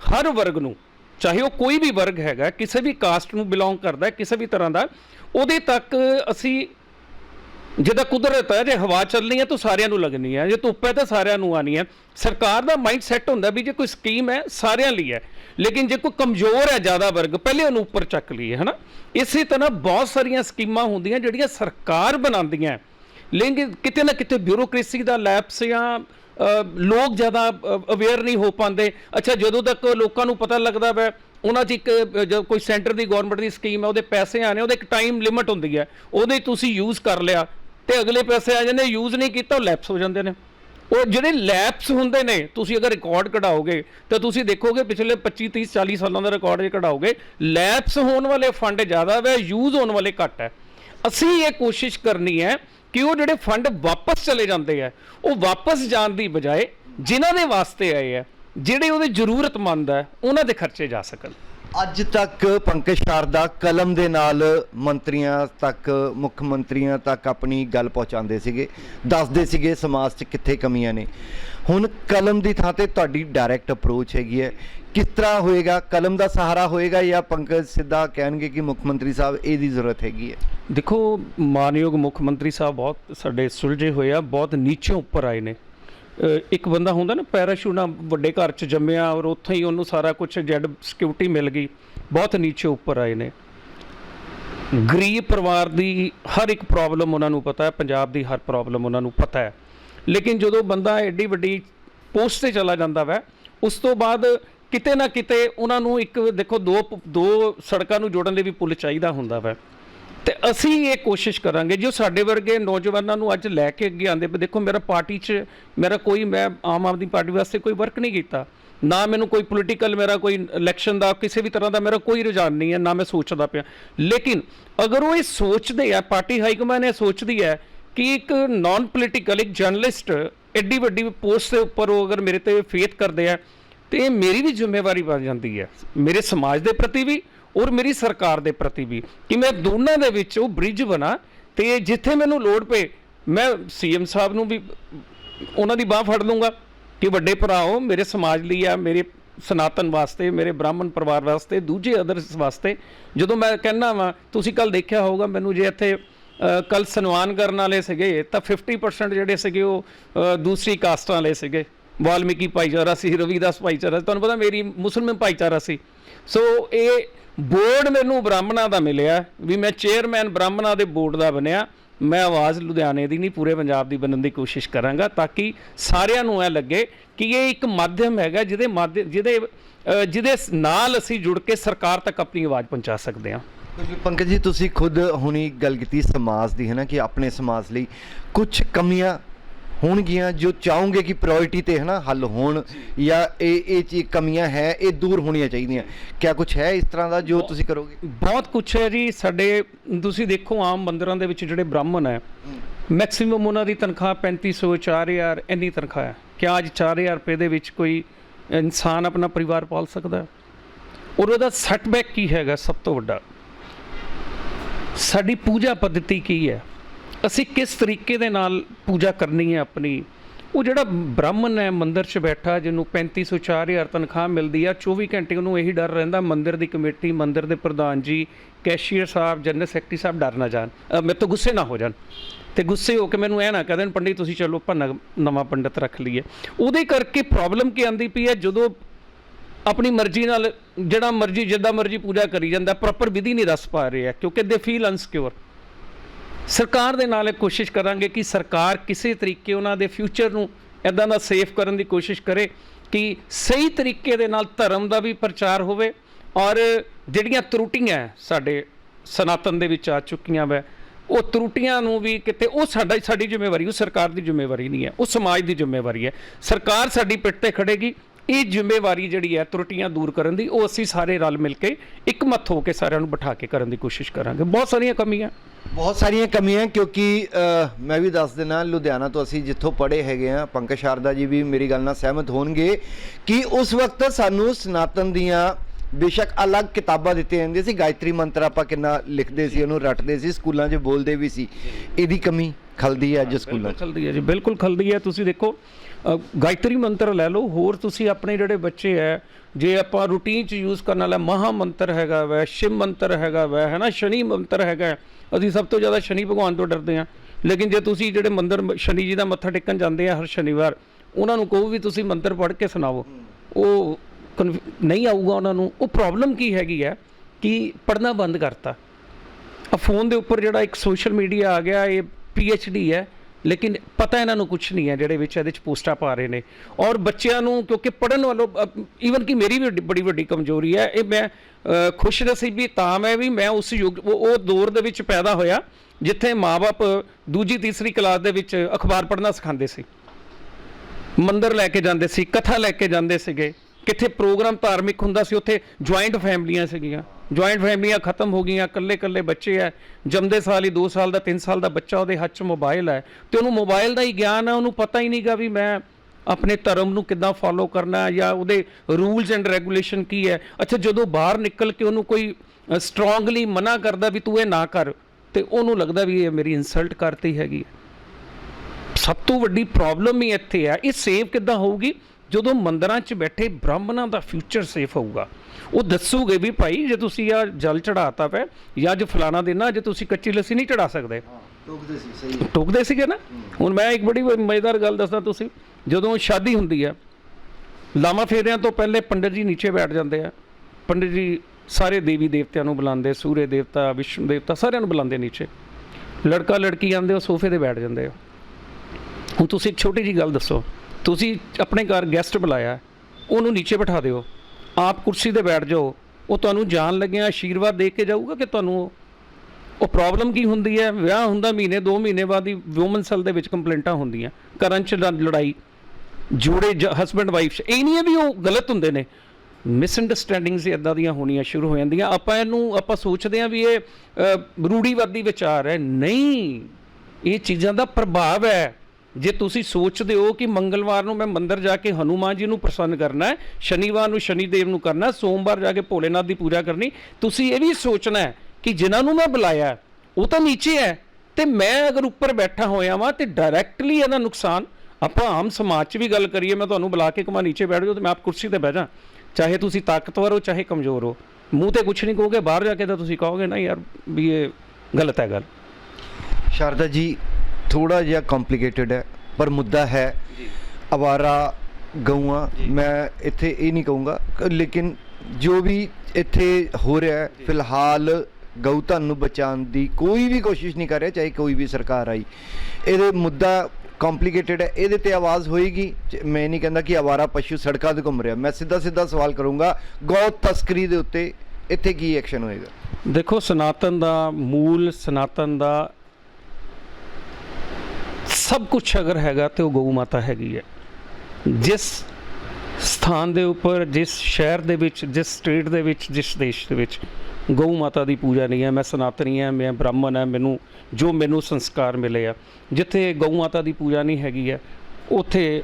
ਹਰ ਵਰਗ ਨੂੰ, ਚਾਹੇ ਉਹ ਕੋਈ ਵੀ ਵਰਗ ਹੈਗਾ, ਕਿਸੇ ਵੀ ਕਾਸਟ ਨੂੰ ਬਿਲੋਂਗ ਕਰਦਾ, ਕਿਸੇ ਵੀ ਤਰ੍ਹਾਂ ਦਾ, ਉਹਦੇ ਤੱਕ ਅਸੀਂ ਜਿੱਦਾਂ ਕੁਦਰਤ ਹੈ, ਜੇ ਹਵਾ ਚੱਲਣੀ ਹੈ ਤਾਂ ਸਾਰਿਆਂ ਨੂੰ ਲੱਗਣੀ ਹੈ, ਜੇ ਧੁੱਪ ਹੈ ਤਾਂ ਸਾਰਿਆਂ ਨੂੰ ਆਣੀ ਹੈ। ਸਰਕਾਰ ਦਾ ਮਾਈਂਡ ਸੈੱਟ ਹੁੰਦਾ ਵੀ ਜੇ ਕੋਈ ਸਕੀਮ ਹੈ, ਸਾਰਿਆਂ ਲਈ ਹੈ। ਲੇਕਿਨ ਜੇ ਕੋਈ ਕਮਜ਼ੋਰ ਹੈ ਜ਼ਿਆਦਾ ਵਰਗ, ਪਹਿਲੇ ਉਹਨੂੰ ਉੱਪਰ ਚੱਕ ਲਈਏ, ਹਨਾ? ਇਸੇ ਤਰ੍ਹਾਂ ਬਹੁਤ ਸਾਰੀਆਂ ਸਕੀਮਾਂ ਹੁੰਦੀਆਂ ਜਿਹੜੀਆਂ ਸਰਕਾਰ ਬਣਾਉਂਦੀਆਂ ਹੈ। ਲੇਕਿਨ ਕਿਤੇ ਨਾ ਕਿਤੇ ਬਿਊਰੋਕ੍ਰੇਸੀ ਦਾ ਲੈਪਸ ਜਾਂ ਲੋਕ ਜ਼ਿਆਦਾ ਅਵੇਅਰ ਨਹੀਂ ਹੋ ਪਾਉਂਦੇ। ਅੱਛਾ, ਜਦੋਂ ਤੱਕ ਲੋਕਾਂ ਨੂੰ ਪਤਾ ਲੱਗਦਾ ਵੈ, ਉਹਨਾਂ 'ਚ ਇੱਕ ਜਦ ਕੋਈ ਸੈਂਟਰ ਦੀ ਗਵਰਨਮੈਂਟ ਦੀ ਸਕੀਮ ਹੈ, ਉਹਦੇ ਪੈਸੇ ਆਣੇ ਉਹਦੇ ਇੱਕ ਟਾਈਮ ਲਿਮਟ ਹੁੰਦੀ ਹੈ। ਉਹਦੇ ਤੁਸੀਂ ਯੂਜ਼ ਕਰ ਲਿਆ। ਤੇ ਅਗਲੇ ਪੈਸੇ ਆ ਜਾਂਦੇ ਯੂਜ਼ ਨਹੀਂ ਕੀਤਾ, ਉਹ ਲੈਪਸ ਹੋ ਜਾਂਦੇ ਨੇ। ਉਹ ਜਿਹੜੇ ਲੈਪਸ ਹੁੰਦੇ ਨੇ, ਤੁਸੀਂ ਅਗਰ ਰਿਕਾਰਡ ਕਢਾਓਗੇ, ਤਾਂ ਤੁਸੀਂ ਦੇਖੋਗੇ ਪਿਛਲੇ 25 30 40 ਸਾਲਾਂ ਦਾ ਰਿਕਾਰਡ ਜੇ ਕਢਾਓਗੇ ਲੈਪਸ ਹੋਣ ਵਾਲੇ ਫੰਡ ਜ਼ਿਆਦਾ ਹੈ ਯੂਜ਼ ਹੋਣ ਵਾਲੇ ਘੱਟ ਹੈ। ਅਸੀਂ ਇਹ ਕੋਸ਼ਿਸ਼ ਕਰਨੀ ਹੈ ਕਿ ਉਹ ਜਿਹੜੇ ਫੰਡ ਵਾਪਸ ਚਲੇ ਜਾਂਦੇ ਆ ਉਹ ਵਾਪਸ ਜਾਣ ਦੀ ਬਜਾਏ ਜਿਨ੍ਹਾਂ ਦੇ ਵਾਸਤੇ ਆਏ ਆ ਜਿਹੜੇ ਉਹਦੇ ਜ਼ਰੂਰਤਮੰਦ ਹੈ, ਉਹਨਾਂ ਦੇ ਖਰਚੇ ਜਾ ਸਕਣ। ਅੱਜ ਤੱਕ ਪੰਕਜ ਸ਼ਾਰਦਾ ਕਲਮ ਦੇ ਨਾਲ ਮੰਤਰੀਆਂ ਤੱਕ, ਮੁੱਖ ਮੰਤਰੀਆਂ ਤੱਕ ਆਪਣੀ ਗੱਲ ਪਹੁੰਚਾਉਂਦੇ ਸੀਗੇ, ਦੱਸਦੇ ਸੀਗੇ ਸਮਾਜ 'ਚ ਕਿੱਥੇ ਕਮੀਆਂ ਨੇ। ਹੁਣ ਕਲਮ ਦੀ ਥਾਂ ਤੇ ਤੁਹਾਡੀ ਡਾਇਰੈਕਟ ਅਪਰੋਚ ਹੈਗੀ ਹੈ। ਕਿਸ ਤਰ੍ਹਾਂ ਹੋਏਗਾ? ਕਲਮ ਦਾ ਸਹਾਰਾ ਹੋਏਗਾ ਜਾਂ ਪੰਕਜ ਸਿੱਧਾ ਕਹਿਣਗੇ ਕਿ ਮੁੱਖ ਮੰਤਰੀ ਸਾਹਿਬ ਇਹਦੀ ਜ਼ਰੂਰਤ ਹੈਗੀ ਹੈ? ਦੇਖੋ, ਮਾਨਯੋਗ ਮੁੱਖ ਮੰਤਰੀ ਸਾਹਿਬ ਬਹੁਤ ਸਾਡੇ ਸੁਲਝੇ ਹੋਏ ਆ, ਬਹੁਤ ਨੀਚੇ ਉੱਪਰ ਆਏ ਨੇ। ਇੱਕ ਬੰਦਾ ਹੁੰਦਾ ਨਾ ਪੈਰਾਸ਼ੂਟ ਨਾਲ ਵੱਡੇ ਘਰ 'ਚ ਜੰਮਿਆ ਔਰ ਉੱਥੇ ਹੀ ਉਹਨੂੰ ਸਾਰਾ ਕੁਝ ਜੈਡ ਸਿਕਿਉਰਿਟੀ ਮਿਲ ਗਈ। ਬਹੁਤ ਨੀਚੇ ਉੱਪਰ ਆਏ ਨੇ। ਗਰੀਬ ਪਰਿਵਾਰ ਦੀ ਹਰ ਇੱਕ ਪ੍ਰੋਬਲਮ ਉਹਨਾਂ ਨੂੰ ਪਤਾ ਹੈ, ਪੰਜਾਬ ਦੀ ਹਰ ਪ੍ਰੋਬਲਮ ਉਹਨਾਂ ਨੂੰ ਪਤਾ ਹੈ। ਲੇਕਿਨ ਜਦੋਂ ਬੰਦਾ ਐਡੀ ਵੱਡੀ ਪੋਸਟ ਤੇ ਚਲਾ ਜਾਂਦਾ ਵੈ, ਉਸ ਤੋਂ ਬਾਅਦ ਕਿਤੇ ਨਾ ਕਿਤੇ ਉਹਨਾਂ ਨੂੰ ਇੱਕ ਦੇਖੋ ਦੋ ਦੋ ਸੜਕਾਂ ਨੂੰ ਜੋੜਨ ਲਈ ਵੀ ਪੁਲ ਚਾਹੀਦਾ ਹੁੰਦਾ ਵੈ। ਤੇ ਅਸੀਂ ਇਹ ਕੋਸ਼ਿਸ਼ ਕਰਾਂਗੇ ਜੋ ਸਾਡੇ ਵਰਗੇ ਨੌਜਵਾਨਾਂ ਨੂੰ ਅੱਜ ਲੈ ਕੇ ਅੱਗੇ ਆਂਦੇ ਦੇਖੋ, ਮੇਰਾ ਪਾਰਟੀ 'ਚ, ਮੇਰਾ ਕੋਈ, ਮੈਂ ਆਮ ਆਦਮੀ ਪਾਰਟੀ ਵਾਸਤੇ ਕੋਈ ਵਰਕ ਨਹੀਂ ਕੀਤਾ। ਨਾ ਮੈਨੂੰ ਕੋਈ ਪੋਲੀਟੀਕਲ ਮੇਰਾ ਕੋਈ ਇਲੈਕਸ਼ਨ ਦਾ, ਕਿਸੇ ਵੀ ਤਰ੍ਹਾਂ ਦਾ ਮੇਰਾ ਕੋਈ ਰੁਝਾਨ ਨਹੀਂ ਹੈ, ਨਾ ਮੈਂ ਸੋਚਦਾ ਪਿਆ। ਲੇਕਿਨ ਅਗਰ ਉਹ ਇਹ ਸੋਚਦੇ ਆ, ਪਾਰਟੀ ਹਾਈਕਮਾਨ ਇਹ ਸੋਚਦੀ ਹੈ ਕਿ ਇੱਕ ਨਾਨ ਪੋਲੀਟੀਕਲ ਇੱਕ ਜਰਨਲਿਸਟ ਐਡੀ ਵੱਡੀ ਪੋਸਟ ਦੇ ਉੱਪਰ ਉਹ ਅਗਰ ਮੇਰੇ ਤੇ ਫੇਥ ਕਰਦੇ ਆ, ਤੇ ਇਹ ਮੇਰੀ ਵੀ ਜ਼ਿੰਮੇਵਾਰੀ ਬਣ ਜਾਂਦੀ ਹੈ। ਮੇਰੇ ਸਮਾਜ ਦੇ ਪ੍ਰਤੀ ਵੀ ਔਰ ਮੇਰੀ ਸਰਕਾਰ ਦੇ ਪ੍ਰਤੀ ਵੀ ਕਿ ਮੈਂ ਦੋਨਾਂ ਦੇ ਵਿੱਚ ਉਹ ਬ੍ਰਿਜ ਬਣਾ ਤੇ ਜਿੱਥੇ ਮੈਨੂੰ ਲੋੜ ਪਏ, ਮੈਂ ਸੀਐਮ ਸਾਹਿਬ ਨੂੰ ਵੀ ਉਹਨਾਂ ਦੀ ਬਾਹ ਫੜ ਲੂੰਗਾ ਕਿ ਵੱਡੇ ਭਰਾਓ ਮੇਰੇ ਸਮਾਜ ਲਈ ਆ, ਮੇਰੇ ਸਨਾਤਨ ਵਾਸਤੇ, ਮੇਰੇ ਬ੍ਰਾਹਮਣ ਪਰਿਵਾਰ ਵਾਸਤੇ, ਦੂਜੇ ਅਦਰਸ ਵਾਸਤੇ ਜਦੋਂ ਮੈਂ ਕਹਿਣਾ ਵਾਂ, ਤੁਸੀਂ ਕੱਲ ਦੇਖਿਆ ਹੋਊਗਾ, ਮੈਨੂੰ ਜੇ ਇੱਥੇ ਕੱਲ ਸਨਮਾਨ ਕਰਨ ਵਾਲੇ ਸੀਗੇ, ਤਾਂ 50% ਜਿਹੜੇ ਸੀਗੇ ਉਹ ਦੂਸਰੀ ਕਾਸਟਾਂ ਵਾਲੇ ਸੀਗੇ ਵਾਲਮੀਕੀ ਭਾਈਚਾਰਾ ਸੀ, ਰਵੀਦਾਸ ਭਾਈਚਾਰਾ ਸੀ। ਤੁਹਾਨੂੰ ਪਤਾ ਮੇਰੀ ਮੁਸਲਮਾਨ ਭਾਈਚਾਰਾ ਸੀ ਸੋ ਇਹ ਬੋਰਡ ਮੈਨੂੰ ਬ੍ਰਾਹਮਣਾਂ ਦਾ ਮਿਲਿਆ ਵੀ ਮੈਂ ਚੇਅਰਮੈਨ ਬ੍ਰਾਹਮਣਾਂ ਦੇ ਬੋਰਡ ਦਾ ਬਣਿਆ। ਮੈਂ ਆਵਾਜ਼ ਲੁਧਿਆਣੇ ਦੀ ਨਹੀਂ, ਪੂਰੇ ਪੰਜਾਬ ਦੀ ਬਣਨ ਦੀ ਕੋਸ਼ਿਸ਼ ਕਰਾਂਗਾ ਤਾਂ ਕਿ ਸਾਰਿਆਂ ਨੂੰ ਇਹ ਲੱਗੇ ਕਿ ਇਹ ਇੱਕ ਮਾਧਿਅਮ ਹੈਗਾ ਜਿਹਦੇ ਮਾਧਿਅਮ ਜਿਹਦੇ ਜਿਹਦੇ ਨਾਲ ਅਸੀਂ ਜੁੜ ਕੇ ਸਰਕਾਰ ਤੱਕ ਆਪਣੀ ਆਵਾਜ਼ ਪਹੁੰਚਾ ਸਕਦੇ ਹਾਂ। ਪੰਕਜ ਜੀ, ਤੁਸੀਂ ਖੁਦ ਹੁਣੀ ਗੱਲ ਕੀਤੀ ਸਮਾਜ ਦੀ, ਹੈ ਨਾ, ਕਿ ਆਪਣੇ ਸਮਾਜ ਲਈ ਕੁਝ ਕਮੀਆਂ ਹੋਣਗੀਆਂ ਜੋ ਚਾਹੋਗੇ ਕਿ ਪ੍ਰਾਇੋਰਟੀ ਤੇ ਹੈ ਨਾ ਹੱਲ ਹੋਣ ਜਾਂ। ਇਹ ਇਹ ਚੀਜ਼ ਕਮੀਆਂ ਹੈ ਇਹ ਦੂਰ ਹੋਣੀਆਂ ਚਾਹੀਦੀਆਂ। ਕਿਆ ਕੁਝ ਹੈ ਇਸ ਤਰ੍ਹਾਂ ਦਾ ਜੋ ਤੁਸੀਂ ਕਰੋਗੇ? ਬਹੁਤ ਕੁਝ ਹੈ ਜੀ। ਸਾਡੇ ਤੁਸੀਂ ਦੇਖੋ ਆਮ ਮੰਦਿਰਾਂ ਦੇ ਵਿੱਚ ਜਿਹੜੇ ਬ੍ਰਾਹਮਣ ਹੈ ਮੈਕਸਿਮਮ ਉਹਨਾਂ ਦੀ ਤਨਖਾਹ 3500 4000 ਇੰਨੀ ਤਨਖਾਹ ਹੈ। ਕਿਆ ਅੱਜ 4000 ਰੁਪਏ ਦੇ ਵਿੱਚ ਕੋਈ ਇਨਸਾਨ ਆਪਣਾ ਪਰਿਵਾਰ ਪਾਲ ਸਕਦਾ ਔਰ ਉਹਦਾ ਸੈਟਬੈਕ ਕੀ ਹੈਗਾ ਸਭ ਤੋਂ ਵੱਡਾ? ਸਾਡੀ ਪੂਜਾ ਪद्धਤੀ ਕੀ ਹੈ? ਅਸੀਂ ਕਿਸ ਤਰੀਕੇ ਦੇ ਨਾਲ ਪੂਜਾ ਕਰਨੀ ਹੈ ਆਪਣੀ? ਉਹ ਜਿਹੜਾ ਬ੍ਰਾਹਮਣ ਹੈ, ਮੰਦਿਰ 'ਚ ਬੈਠਾ, ਜਿਹਨੂੰ 3500 4000 ਤਨਖਾਹ ਮਿਲਦੀ ਆ 24 ਘੰਟੇ ਉਹਨੂੰ ਇਹੀ ਡਰ ਰਹਿੰਦਾ, ਮੰਦਿਰ ਦੀ ਕਮੇਟੀ, ਮੰਦਿਰ ਦੇ ਪ੍ਰਧਾਨ ਜੀ, ਕੈਸ਼ੀਅਰ ਸਾਹਿਬ, ਜਨਰਲ ਸੈਕਟਰੀ ਸਾਹਿਬ ਡਰ ਨਾ ਜਾਣ। ਮੇਰੇ ਤੋਂ ਗੁੱਸੇ ਨਾ ਹੋ ਜਾਣ। ਤੇ ਗੁੱਸੇ ਹੋ ਕੇ ਮੈਨੂੰ ਇਹ ਨਾ ਕਹਿ ਦੇਣ, ਪੰਡਿਤ, ਤੁਸੀਂ ਚਲੋ ਆਪਾਂ ਨਵਾਂ ਪੰਡਿਤ ਰੱਖ ਲਈਏ। ਉਹਦੇ ਕਰਕੇ ਪ੍ਰੋਬਲਮ ਕੀ ਆਂਦੀ ਪਈ ਹੈ? ਜਦੋਂ ਆਪਣੀ ਮਰਜ਼ੀ ਨਾਲ, ਜਿਹੜਾ ਮਰਜ਼ੀ, ਜਿੱਦਾਂ ਮਰਜ਼ੀ ਪੂਜਾ ਕਰੀ ਜਾਂਦਾ ਪ੍ਰੋਪਰ ਵਿਧੀ ਨਹੀਂ ਦੱਸ ਪਾ ਰਿਹਾ, ਕਿਉਂਕਿ ਦੇ ਫੀਲ ਅਨਸਿਕਿਉਰ ਸਰਕਾਰ ਦੇ ਨਾਲ ਇਹ ਕੋਸ਼ਿਸ਼ ਕਰਾਂਗੇ ਕਿ ਸਰਕਾਰ ਕਿਸੇ ਤਰੀਕੇ ਉਹਨਾਂ ਦੇ ਫਿਊਚਰ ਨੂੰ ਇਦਾਂ ਦਾ ਸੇਫ ਕਰਨ ਦੀ ਕੋਸ਼ਿਸ਼ ਕਰੇ ਕਿ ਸਹੀ ਤਰੀਕੇ ਦੇ ਨਾਲ ਧਰਮ ਦਾ ਵੀ ਪ੍ਰਚਾਰ ਹੋਵੇ ਔਰ ਜਿਹੜੀਆਂ ਤਰੁੱਟੀਆਂ ਸਾਡੇ ਸਨਾਤਨ ਦੇ ਵਿੱਚ ਆ ਚੁੱਕੀਆਂ ਵੈ, ਉਹ ਤਰੁੱਟੀਆਂ ਨੂੰ ਵੀ ਕਿਤੇ ਉਹ ਸਾਡਾ ਸਾਡੀ ਜ਼ਿੰਮੇਵਾਰੀ, ਉਹ ਸਰਕਾਰ ਦੀ ਜ਼ਿੰਮੇਵਾਰੀ ਨਹੀਂ ਹੈ, ਉਹ ਸਮਾਜ ਦੀ ਜ਼ਿੰਮੇਵਾਰੀ ਹੈ। ਸਰਕਾਰ ਸਾਡੀ ਪਿੱਠ ਤੇ ਖੜੇਗੀ, ਇਹ ਜ਼ਿੰਮੇਵਾਰੀ ਜਿਹੜੀ ਹੈ ਤਰੁੱਟੀਆਂ ਦੂਰ ਕਰਨ ਦੀ, ਉਹ ਅਸੀਂ ਸਾਰੇ ਰਲ ਮਿਲ ਕੇ ਇੱਕ ਮੱਥ ਹੋ ਕੇ ਸਾਰਿਆਂ ਨੂੰ ਬਿਠਾ ਕੇ ਕਰਨ ਦੀ ਕੋਸ਼ਿਸ਼ ਕਰਾਂਗੇ। ਬਹੁਤ ਸਾਰੀਆਂ ਕਮੀਆਂ। ਬਹੁਤ ਸਾਰੀਆਂ ਕਮੀਆਂ ਕਿਉਂਕਿ ਮੈਂ ਵੀ ਦੱਸ ਦੇਣਾ ਲੁਧਿਆਣਾ ਤੋਂ ਅਸੀਂ ਜਿੱਥੋਂ ਪੜ੍ਹੇ ਹੈਗੇ ਆ ਪੰਕਜ ਸ਼ਾਰਦਾ ਜੀ ਵੀ ਮੇਰੀ ਗੱਲ ਨਾਲ ਸਹਿਮਤ ਹੋਣਗੇ ਕਿ ਉਸ ਵਕਤ ਸਾਨੂੰ ਸਨਾਤਨ ਦੀਆਂ ਬੇਸ਼ੱਕ ਅਲੱਗ ਕਿਤਾਬਾਂ ਦਿੱਤੀਆਂ ਜਾਂਦੀਆਂ ਸੀ। ਗਾਇਤਰੀ ਮੰਤਰ ਆਪਾਂ ਕਿੰਨਾ ਲਿਖਦੇ ਸੀ ਉਹਨੂੰ ਰੱਟਦੇ ਸੀ ਸਕੂਲਾਂ 'ਚ ਬੋਲਦੇ ਵੀ ਸੀ। ਇਹਦੀ ਕਮੀ ਖਲਦੀ ਹੈ ਅੱਜ ਸਕੂਲਾਂ 'ਚ। ਖਲਦੀ ਹੈ ਜੀ ਬਿਲਕੁਲ ਖਲਦੀ ਹੈ। ਤੁਸੀਂ ਦੇਖੋ ਗਾਇਤਰੀ ਮੰਤਰ ਲੈ ਲਓ ਹੋਰ ਤੁਸੀਂ ਆਪਣੇ ਜਿਹੜੇ ਬੱਚੇ ਹੈ ਜੇ ਆਪਾਂ ਰੂਟੀਨ ਚ ਯੂਜ਼ ਕਰਨ ਵਾਲਾ ਮਹਾ ਮੰਤਰ ਹੈਗਾ ਵੈ ਸ਼ਿਵ ਮੰਤਰ ਹੈਗਾ ਵੈ ਹੈ ਨਾ ਸ਼ਨੀ ਮੰਤਰ ਹੈਗਾ ਅਸੀਂ ਸਭ ਤੋਂ ਜ਼ਿਆਦਾ ਸ਼ਨੀ ਭਗਵਾਨ ਤੋਂ ਡਰਦੇ ਹਾਂ। ਲੇਕਿਨ ਜੇ ਤੁਸੀਂ ਜਿਹੜੇ ਮੰਦਰ ਸ਼ਨੀ ਜੀ ਦਾ ਮੱਥਾ ਟੇਕਣ ਜਾਂਦੇ ਆ ਹਰ ਸ਼ਨੀਵਾਰ, ਉਹਨਾਂ ਨੂੰ ਕਹੋ ਵੀ ਤੁਸੀਂ ਮੰਤਰ ਪੜ੍ਹ ਕੇ ਸੁਣਾਓ। ਉਹ ਕਨਫ- ਨਹੀਂ ਆਊਗਾ ਉਹਨਾਂ ਨੂੰ। ਉਹ ਪ੍ਰੋਬਲਮ ਕੀ ਹੈਗੀ ਹੈ ਕਿ ਪੜ੍ਹਨਾ ਬੰਦ ਕਰਤਾ। ਆ ਫੋਨ ਦੇ ਉੱਪਰ ਜਿਹੜਾ ਇੱਕ ਸੋਸ਼ਲ ਮੀਡੀਆ ਆ ਗਿਆ, ਇਹ ਡੀ ਹੈ। ਲੇਕਿਨ ਪਤਾ ਇਹਨਾਂ ਨੂੰ ਕੁਝ ਨਹੀਂ ਹੈ ਜਿਹੜੇ ਵਿੱਚ ਇਹਦੇ ਚ ਪੋਸਟਾਂ ਪਾ ਰਹੇ ਨੇ। ਔਰ ਬੱਚਿਆਂ ਨੂੰ ਕਿਉਂਕਿ ਪੜਨ ਵੱਲੋਂ ਈਵਨ ਕਿ ਮੇਰੀ ਵੀ ਬੜੀ ਵੱਡੀ ਕਮਜ਼ੋਰੀ ਹੈ ਇਹ ਮੈਂ ਅ, ਖੁਸ਼ ਵੀ ਤਾਂ ਮੈਂ ਵੀ ਮੈਂ ਉਸ ਯੁੱਗ ਉਹ ਉਹ ਦੌਰ ਦੇ ਵਿੱਚ ਪੈਦਾ ਹੋਇਆ ਜਿੱਥੇ ਮਾਪੇ ਦੂਜੀ ਤੀਸਰੀ ਕਲਾਸ ਦੇ ਵਿੱਚ ਅਖਬਾਰ ਪੜ੍ਹਨਾ ਸਿਖਾਉਂਦੇ ਸੀ। ਮੰਦਰ ਲੈ ਕੇ ਜਾਂਦੇ ਸੀ ਕਥਾ ਲੈ ਕੇ ਜਾਂਦੇ ਸੀਗੇ ਕਿੱਥੇ ਪ੍ਰੋਗਰਾਮ ਧਾਰਮਿਕ ਹੁੰਦਾ ਸੀ ਉੱਥੇ ਜੁਆਇੰਟ ਫੈਮਲੀਆਂ ਸੀਗੀਆਂ। ਜੁਆਇੰਟ ਫੈਮਲੀਆਂ ਖਤਮ ਹੋ ਗਈਆਂ, ਇਕੱਲੇ ਇਕੱਲੇ ਬੱਚੇ ਐ ਜੰਮਦੇ ਸਾਲ ਹੀ 2 ਸਾਲ ਦਾ 3 ਸਾਲ ਦਾ ਬੱਚਾ ਉਹਦੇ ਹੱਥ 'ਚ ਮੋਬਾਈਲ ਹੈ ਤੇ ਉਹਨੂੰ ਮੋਬਾਈਲ ਦਾ ਹੀ ਗਿਆਨ ਹੈ ਉਹਨੂੰ ਪਤਾ ਹੀ ਨਹੀਂਗਾ ਵੀ ਮੈਂ ਆਪਣੇ ਧਰਮ ਨੂੰ ਕਿੱਦਾਂ ਫਾਲੋ ਕਰਨਾ ਜਾਂ ਉਹਦੇ ਰੂਲਸ ਐਂਡ ਰੈਗੂਲੇਸ਼ਨ ਕੀ ਹੈ ਅੱਛਾ, ਜਦੋਂ ਬਾਹਰ ਨਿਕਲ ਕੇ ਉਹਨੂੰ ਕੋਈ ਸਟਰੋਂਗਲੀ ਮਨਾ ਕਰਦਾ ਵੀ ਤੂੰ ਇਹ ਨਾ ਕਰ, ਤੇ ਉਹਨੂੰ ਲੱਗਦਾ ਵੀ ਇਹ ਮੇਰੀ ਇਨਸਲਟ ਕਰਤੀ ਹੈਗੀ। ਹੈ ਸਭ ਤੋਂ ਵੱਡੀ ਪ੍ਰੋਬਲਮ ਹੀ ਇੱਥੇ ਆ। ਇਹ ਸੇਵ ਕਿੱਦਾਂ ਹੋਊਗੀ? ਜਦੋਂ ਮੰਦਰਾਂ 'ਚ ਬੈਠੇ ਬ੍ਰਾਹਮਣਾਂ ਦਾ ਫਿਊਚਰ ਸੇਫ ਹੋਊਗਾ ਉਹ ਦੱਸੂਗੇ ਵੀ ਭਾਈ ਜੇ ਤੁਸੀਂ ਆ ਜਲ ਚੜਾਤਾ ਪੈ ਜਾਂ ਅੱਜ ਫਲਾਣਾ ਆ ਜੇ ਤੁਸੀਂ ਕੱਚੀ ਲੱਸੀ ਨਹੀਂ ਚੜਾ ਸਕਦੇ। ਟੋਕਦੇ ਸੀ ਸਹੀ ਟੋਕਦੇ ਸੀਗੇ ਨਾ? ਹੁਣ ਮੈਂ ਇੱਕ ਬੜੀ ਮਜ਼ੇਦਾਰ ਗੱਲ ਦੱਸਦਾ ਤੁਸੀਂ ਜਦੋਂ ਸ਼ਾਦੀ ਹੁੰਦੀ ਆ ਲਾਮਾ ਫੇਰਿਆਂ ਤੋਂ ਪਹਿਲੇ ਪੰਡਿਤ ਜੀ ਨੀਚੇ ਬੈਠ ਜਾਂਦੇ ਆ। ਪੰਡਿਤ ਜੀ ਸਾਰੇ ਦੇਵੀ ਦੇਵਤਿਆਂ ਨੂੰ ਬੁਲਾਉਂਦੇ ਸੂਰਯ ਦੇਵਤਾ ਵਿਸ਼ਨੂੰ ਦੇਵਤਾ ਸਾਰਿਆਂ ਨੂੰ ਬੁਲਾਉਂਦੇ ਨੀਚੇ। ਲੜਕਾ ਲੜਕੀ ਆਉਂਦੇ ਉਹ ਸੋਫੇ ਤੇ ਬੈਠ ਜਾਂਦੇ ਆ। ਹੁਣ ਤੁਸੀਂ ਇੱਕ ਛੋਟੀ ਜੀ ਗੱਲ ਦੱਸੋ ਤੁਸੀਂ ਆਪਣੇ ਘਰ ਗੈਸਟ ਬੁਲਾਇਆ, ਉਹਨੂੰ ਨੀਚੇ ਬਿਠਾ ਦਿਓ। ਆਪ ਕੁਰਸੀ ਤੇ ਬੈਠ ਜਾਓ। ਉਹ ਤੁਹਾਨੂੰ ਜਾਣ ਲੱਗਿਆ ਆਸ਼ੀਰਵਾਦ ਦੇ ਕੇ ਜਾਊਗਾ ਕਿ ਤੁਹਾਨੂੰ ਉਹ ਪ੍ਰੋਬਲਮ ਕੀ ਹੁੰਦੀ ਹੈ? ਵਿਆਹ ਹੁੰਦਾ ਮਹੀਨੇ 2 ਮਹੀਨੇ ਬਾਅਦ ਹੀ ਵੂਮਨ ਸੈਲ ਦੇ ਵਿੱਚ ਕੰਪਲੇਂਟਾਂ ਹੁੰਦੀਆਂ। ਘਰਾਂ 'ਚ ਲੜਾਈ, ਜੋੜੇ ਹਸਬੰਡ ਵਾਈਫ ਇਹ ਨਹੀਂ ਹੈ ਵੀ ਉਹ ਗਲਤ ਹੁੰਦੇ ਨੇ। ਮਿਸ ਅੰਡਰਸਟੈਂਡਿੰਗਸ ਇਦਾਂ ਦੀਆਂ ਹੋਣੀਆਂ ਸ਼ੁਰੂ ਹੋ ਜਾਂਦੀਆਂ। ਆਪਾਂ ਇਹਨੂੰ ਆਪਾਂ ਸੋਚਦੇ ਹਾਂ ਵੀ ਇਹ ਰੂੜੀਵਾਦੀ ਵਿਚਾਰ ਹੈ। ਨਹੀਂ, ਇਹ ਚੀਜ਼ਾਂ ਦਾ ਪ੍ਰਭਾਵ ਹੈ। ਜੇ ਤੁਸੀਂ ਸੋਚਦੇ ਹੋ ਕਿ ਮੰਗਲਵਾਰ ਨੂੰ ਮੈਂ ਮੰਦਰ ਜਾ ਕੇ ਹਨੂਮਾਨ ਜੀ ਨੂੰ ਪ੍ਰਸੰਨ ਕਰਨਾ ਹੈ, ਸ਼ਨੀਵਾਰ ਨੂੰ ਸ਼ਨੀਦੇਵ ਨੂੰ ਕਰਨਾ ਸੋਮਵਾਰ ਜਾ ਕੇ ਭੋਲੇਨਾਥ ਦੀ ਪੂਜਾ ਕਰਨੀ, ਤੁਸੀਂ ਇਹ ਵੀ ਸੋਚਣਾ ਹੈ ਕਿ ਜਿਨ੍ਹਾਂ ਨੂੰ ਮੈਂ ਬੁਲਾਇਆ ਉਹ ਤਾਂ ਨੀਚੇ ਹੈ, ਤੇ ਮੈਂ ਅਗਰ ਉੱਪਰ ਬੈਠਾ ਹੋਇਆ ਵਾਂ ਤੇ ਡਾਇਰੈਕਟਲੀ ਇਹਦਾ ਨੁਕਸਾਨ, ਆਪਾਂ ਆਮ ਸਮਾਜ 'ਚ ਵੀ ਗੱਲ ਕਰੀਏ, ਮੈਂ ਤੁਹਾਨੂੰ ਬੁਲਾ ਕੇ ਕਮਾ ਨੀਚੇ ਬੈਠ ਜਾਓ ਤੇ ਮੈਂ ਆਪ ਕੁਰਸੀ ਤੇ ਬਹਿ ਜਾ। ਚਾਹੇ ਤੁਸੀਂ ਤਾਕਤਵਰ ਹੋ, ਚਾਹੇ ਕਮਜ਼ੋਰ ਹੋ, ਮੂੰਹ ਤੇ ਕੁਝ ਨਹੀਂ ਕਹੋਗੇ, ਬਾਹਰ ਜਾ ਕੇ ਤਾਂ ਤੁਸੀਂ ਕਹੋਗੇ ਨਾ ਯਾਰ, ਵੀ ਇਹ ਗਲਤ ਹੈ ਗੱਲ। ਸ਼ਾਰਦਾ ਜੀ ਥੋੜਾ ਜਿਹਾ ਕੰਪਲਿਕੇਟਡ ਹੈ ਪਰ ਮੁੱਦਾ ਹੈ ਅਵਾਰਾ ਗਊਆਂ ਮੈਂ ਇੱਥੇ ਇਹ ਨਹੀਂ ਕਹੂੰਗਾ ਲੇਕਿਨ ਜੋ ਵੀ ਇੱਥੇ ਹੋ ਰਿਹਾ ਹੈ ਫਿਲਹਾਲ ਗਊ ਧਨ ਨੂੰ ਬਚਾਉਣ ਦੀ ਕੋਈ ਵੀ ਕੋਸ਼ਿਸ਼ ਨਹੀਂ ਕਰ ਰਿਹਾ ਚਾਹੇ ਕੋਈ ਵੀ ਸਰਕਾਰ ਆਈ। ਇਹਦੇ ਮੁੱਦਾ ਕੰਪਲਿਕੇਟਡ ਹੈ ਇਹਦੇ ਤੇ ਆਵਾਜ਼ ਹੋਏਗੀ। ਮੈਂ ਨਹੀਂ ਕਹਿੰਦਾ ਕਿ ਅਵਾਰਾ ਪਸ਼ੂ ਸੜਕਾਂ ਤੇ ਘੁੰਮ ਰਿਹਾ। ਮੈਂ ਸਿੱਧਾ ਸਿੱਧਾ ਸਵਾਲ ਕਰੂੰਗਾ ਗਊ ਤਸਕਰੀ ਦੇ ਉੱਤੇ ਇੱਥੇ ਕੀ ਐਕਸ਼ਨ ਹੋਏਗਾ? ਦੇਖੋ ਸਨਾਤਨ ਦਾ ਮੂਲ ਸਨਾਤਨ ਦਾ ਸਭ ਕੁਝ ਅਗਰ ਹੈਗਾ ਤੇ ਉਹ ਗਊ ਮਾਤਾ ਹੈਗੀ ਹੈ। ਜਿਸ ਸਥਾਨ ਦੇ ਉੱਪਰ, ਜਿਸ ਸ਼ਹਿਰ ਦੇ ਵਿੱਚ, ਜਿਸ ਸਟੇਟ ਦੇ ਵਿੱਚ, ਜਿਸ ਦੇਸ਼ ਦੇ ਵਿੱਚ ਗਊ ਮਾਤਾ ਦੀ ਪੂਜਾ ਨਹੀਂ ਹੈ। ਮੈਂ ਸਨਾਤਨੀ ਹਾਂ, ਮੈਂ ਬ੍ਰਾਹਮਣ ਹਾਂ, ਮੈਨੂੰ ਜੋ ਮੈਨੂੰ ਸੰਸਕਾਰ ਮਿਲੇ ਆ। ਜਿੱਥੇ ਗਊ ਮਾਤਾ ਦੀ ਪੂਜਾ ਨਹੀਂ ਹੈਗੀ ਹੈ, ਉੱਥੇ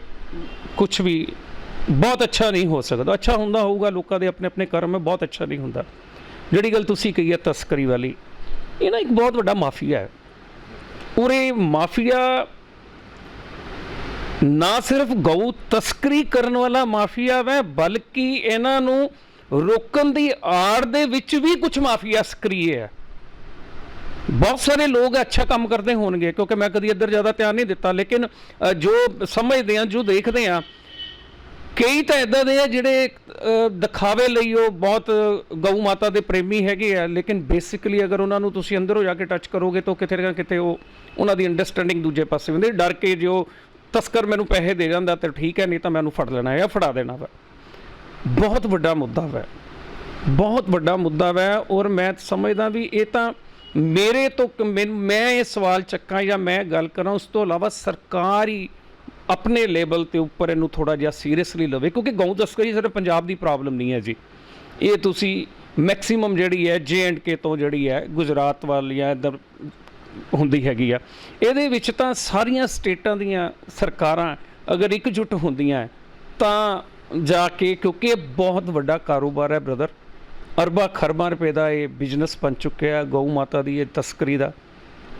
ਕੁਝ ਵੀ ਬਹੁਤ ਅੱਛਾ ਨਹੀਂ ਹੋ ਸਕਦਾ। ਅੱਛਾ ਹੁੰਦਾ ਹੋਊਗਾ, ਲੋਕਾਂ ਦੇ ਆਪਣੇ ਆਪਣੇ ਕਰਮ ਹੈ, ਬਹੁਤ ਅੱਛਾ ਨਹੀਂ ਹੁੰਦਾ। ਜਿਹੜੀ ਗੱਲ ਤੁਸੀਂ ਕਹੀ ਹੈ ਤਸਕਰੀ ਵਾਲੀ, ਇਹ ਨਾ ਇੱਕ ਬਹੁਤ ਵੱਡਾ ਮਾਫੀਆ ਹੈ। ਉਰੇ ਮਾਫੀਆ ਨਾ ਸਿਰਫ ਗਊ ਤਸਕਰੀ ਕਰਨ ਵਾਲਾ ਮਾਫੀਆ ਹੈ ਬਲਕਿ ਇਹਨਾਂ ਨੂੰ ਰੋਕਣ ਦੀ ਆੜ ਦੇ ਵਿੱਚ ਵੀ ਕੁਝ ਮਾਫੀਆ ਸਕਰੀਏ ਹੈ। ਬਹੁਤ ਸਾਰੇ ਲੋਕ ਅੱਛਾ ਕੰਮ ਕਰਦੇ ਹੋਣਗੇ, ਕਿਉਂਕਿ ਮੈਂ ਕਦੀ ਇੱਧਰ ਜ਼ਿਆਦਾ ਧਿਆਨ ਨਹੀਂ ਦਿੱਤਾ, ਲੇਕਿਨ ਜੋ ਸਮਝਦੇ ਆ ਜੋ ਦੇਖਦੇ ਆ ਕਈ ਤਾਂ ਇਦਾਂ ਦੇ ਆ ਜਿਹੜੇ ਦਿਖਾਵੇ ਲਈ ਉਹ ਬਹੁਤ ਗਊ ਮਾਤਾ ਦੇ ਪ੍ਰੇਮੀ ਹੈਗੇ ਆ, ਲੇਕਿਨ ਬੇਸਿਕਲੀ ਅਗਰ ਉਹਨਾਂ ਨੂੰ ਤੁਸੀਂ ਅੰਦਰੋਂ ਜਾ ਕੇ ਟੱਚ ਕਰੋਗੇ ਤਾਂ ਕਿਤੇ ਨਾ ਕਿਤੇ ਉਹ, ਉਹਨਾਂ ਦੀ ਅੰਡਰਸਟੈਂਡਿੰਗ ਦੂਜੇ ਪਾਸੇ ਹੁੰਦੀ ਡਰ ਕੇ ਜੋ ਤਸਕਰ ਮੈਨੂੰ ਪੈਸੇ ਦੇ ਜਾਂਦਾ ਤੇ ਠੀਕ ਹੈ, ਨਹੀਂ ਤਾਂ ਮੈਨੂੰ ਫੜ ਲੈਣਾ ਹੈ ਜਾਂ ਫੜਾ ਦੇਣਾ ਵਾ। ਬਹੁਤ ਵੱਡਾ ਮੁੱਦਾ ਵਾ। ਬਹੁਤ ਵੱਡਾ ਮੁੱਦਾ ਵਾ ਔਰ ਮੈਂ ਸਮਝਦਾ ਵੀ ਇਹ ਤਾਂ ਮੇਰੇ ਤੋਂ ਮੈਂ ਇਹ ਸਵਾਲ ਚੱਕਾਂ ਜਾਂ ਮੈਂ ਗੱਲ ਕਰਾਂ, ਉਸ ਤੋਂ ਇਲਾਵਾ ਸਰਕਾਰ ਹੀ ਆਪਣੇ ਲੈਵਲ ਤੇ ਉੱਪਰ ਇਹਨੂੰ ਥੋੜਾ ਜਿਹਾ ਸੀਰੀਅਸਲੀ ਲਵੇ, ਕਿਉਂਕਿ ਗਊ ਤਸਕਰੀ ਸਿਰਫ ਪੰਜਾਬ ਦੀ ਪ੍ਰੋਬਲਮ ਨਹੀਂ ਹੈ ਜੀ। ਇਹ ਤੁਸੀਂ ਮੈਕਸਿਮਮ ਜਿਹੜੀ ਹੈ ਜੇ ਐਂਡ ਕੇ ਤੋਂ ਜਿਹੜੀ ਹੈ ਗੁਜਰਾਤ ਵੱਲ ਜਾਂ ਇੱਧਰ ਹੁੰਦੀ ਹੈਗੀ ਆ। ਇਹਦੇ ਵਿੱਚ ਤਾਂ ਸਾਰੀਆਂ ਸਟੇਟਾਂ ਦੀਆਂ ਸਰਕਾਰਾਂ ਅਗਰ ਇਕਜੁੱਟ ਹੁੰਦੀਆਂ, ਤਾਂ ਜਾ ਕੇ, ਕਿਉਂਕਿ ਇਹ ਬਹੁਤ ਵੱਡਾ ਕਾਰੋਬਾਰ ਹੈ ਬ੍ਰਦਰ ਅਰਬਾਂ ਖਰਬਾਂ ਰੁਪਏ ਦਾ ਇਹ ਬਿਜ਼ਨਸ ਬਣ ਚੁੱਕਿਆ ਗਊ ਮਾਤਾ ਦੀ ਇਹ ਤਸਕਰੀ ਦਾ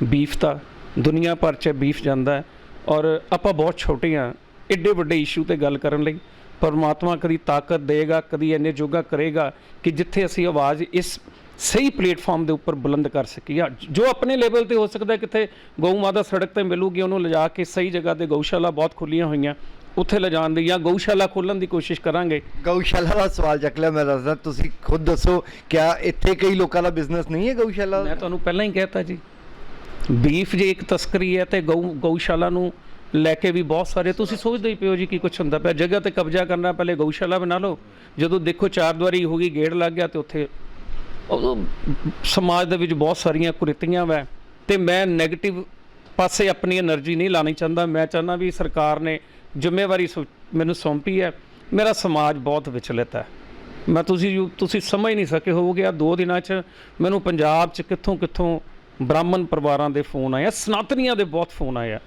ਬੀਫ ਦਾ ਦੁਨੀਆ ਭਰ 'ਚ ਬੀਫ ਜਾਂਦਾ ਔਰ ਆਪਾਂ ਬਹੁਤ ਛੋਟੇ ਹਾਂ ਐਡੇ ਵੱਡੇ ਇਸ਼ੂ ਤੇ ਗੱਲ ਕਰਨ ਲਈ। ਪਰਮਾਤਮਾ ਕਦੀ ਤਾਕਤ ਦੇਗਾ, ਕਦੀ ਇੰਨੇ ਜੋਗਾ ਕਰੇਗਾ ਕਿ ਜਿੱਥੇ ਅਸੀਂ ਆਵਾਜ਼ ਇਸ ਸਹੀ ਪਲੇਟਫਾਰਮ ਦੇ ਉੱਪਰ ਬੁਲੰਦ ਕਰ ਸਕੀਏ ਜੋ ਆਪਣੇ ਲੈਵਲ ਤੇ ਹੋ ਸਕਦਾ ਕਿਤੇ ਗਊ ਮਾਤਾ ਸੜਕ ਤੇ ਮਿਲੂਗੀ ਉਹਨੂੰ ਲਿਜਾ ਕੇ ਸਹੀ ਜਗ੍ਹਾ ਤੇ ਗਊਸ਼ਾਲਾ ਬਹੁਤ ਖੁੱਲੀਆਂ ਹੋਈਆਂ ਉੱਥੇ ਲਿਜਾਣ ਦੀ ਜਾਂ ਗਊਸ਼ਾਲਾ ਖੋਲਣ ਦੀ ਕੋਸ਼ਿਸ਼ ਕਰਾਂਗੇ। ਗਊਸ਼ਾਲਾ ਦਾ ਸਵਾਲ ਚੱਕ ਲਿਆ ਮੈਂ ਦੱਸਦਾ ਤੁਸੀਂ ਖੁਦ ਦੱਸੋ ਕਿਆ ਇੱਥੇ ਕਈ ਲੋਕਾਂ ਦਾ ਬਿਜ਼ਨਸ ਨਹੀਂ ਹੈ ਗਊਸ਼ਾਲਾ? ਮੈਂ ਤੁਹਾਨੂੰ ਪਹਿਲਾਂ ਹੀ ਕਹਿਤਾ ਜੀ ਬੀਫ ਜੇ ਇੱਕ ਤਸਕਰੀ ਹੈ ਤੇ ਗਊ ਗਊਸ਼ਾਲਾ ਨੂੰ ਲੈ ਕੇ ਵੀ ਬਹੁਤ ਸਾਰੇ ਤੁਸੀਂ ਸੋਚਦੇ ਹੀ ਪਿਓ ਜੀ ਕੀ ਕੁਝ ਹੁੰਦਾ ਪਿਆ ਜਗ੍ਹਾ ਤੇ ਕਬਜ਼ਾ ਕਰਨਾ ਪਹਿਲੇ ਗਊਸ਼ਾਲਾ ਬਣਾ ਲਓ ਜਦੋਂ ਦੇਖੋ ਚਾਰ ਦੀਵਾਰੀ ਹੋ ਗਈ ਗੇੜ ਲੱਗ ਗਿਆ ਤੇ ਉੱਥੇ ਸਮਾਜ ਦੇ ਵਿੱਚ ਬਹੁਤ ਸਾਰੀਆਂ ਕੁਰੀਤੀਆਂ ਵੈ। ਤੇ ਮੈਂ ਨੈਗੇਟਿਵ ਪਾਸੇ ਆਪਣੀ એનર્ਜੀ ਨਹੀਂ ਲਾਣੀ ਚਾਹੁੰਦਾ। ਮੈਂ ਚਾਹੁੰਦਾ ਵੀ ਸਰਕਾਰ ਨੇ ਜ਼ਿੰਮੇਵਾਰੀ ਮੈਨੂੰ ਸੌਂਪੀ ਹੈ। ਮੇਰਾ ਸਮਾਜ ਬਹੁਤ ਵਿਚਲਿਤ ਹੈ। ਮੈਂ ਤੁਸੀਂ ਤੁਸੀਂ ਸਮਝ ਨਹੀਂ ਸਕੇ ਹੋਵੋਗੇ ਆ ਦੋ ਦਿਨਾਂ 'ਚ ਮੈਨੂੰ ਪੰਜਾਬ 'ਚ ਕਿੱਥੋਂ ਕਿੱਥੋਂ ਬ੍ਰਾਹਮਣ ਪਰਿਵਾਰਾਂ ਦੇ ਫੋਨ ਆਏ ਆ, ਸਨਾਤਨੀਆਂ ਦੇ ਬਹੁਤ ਫੋਨ ਆਏ ਆ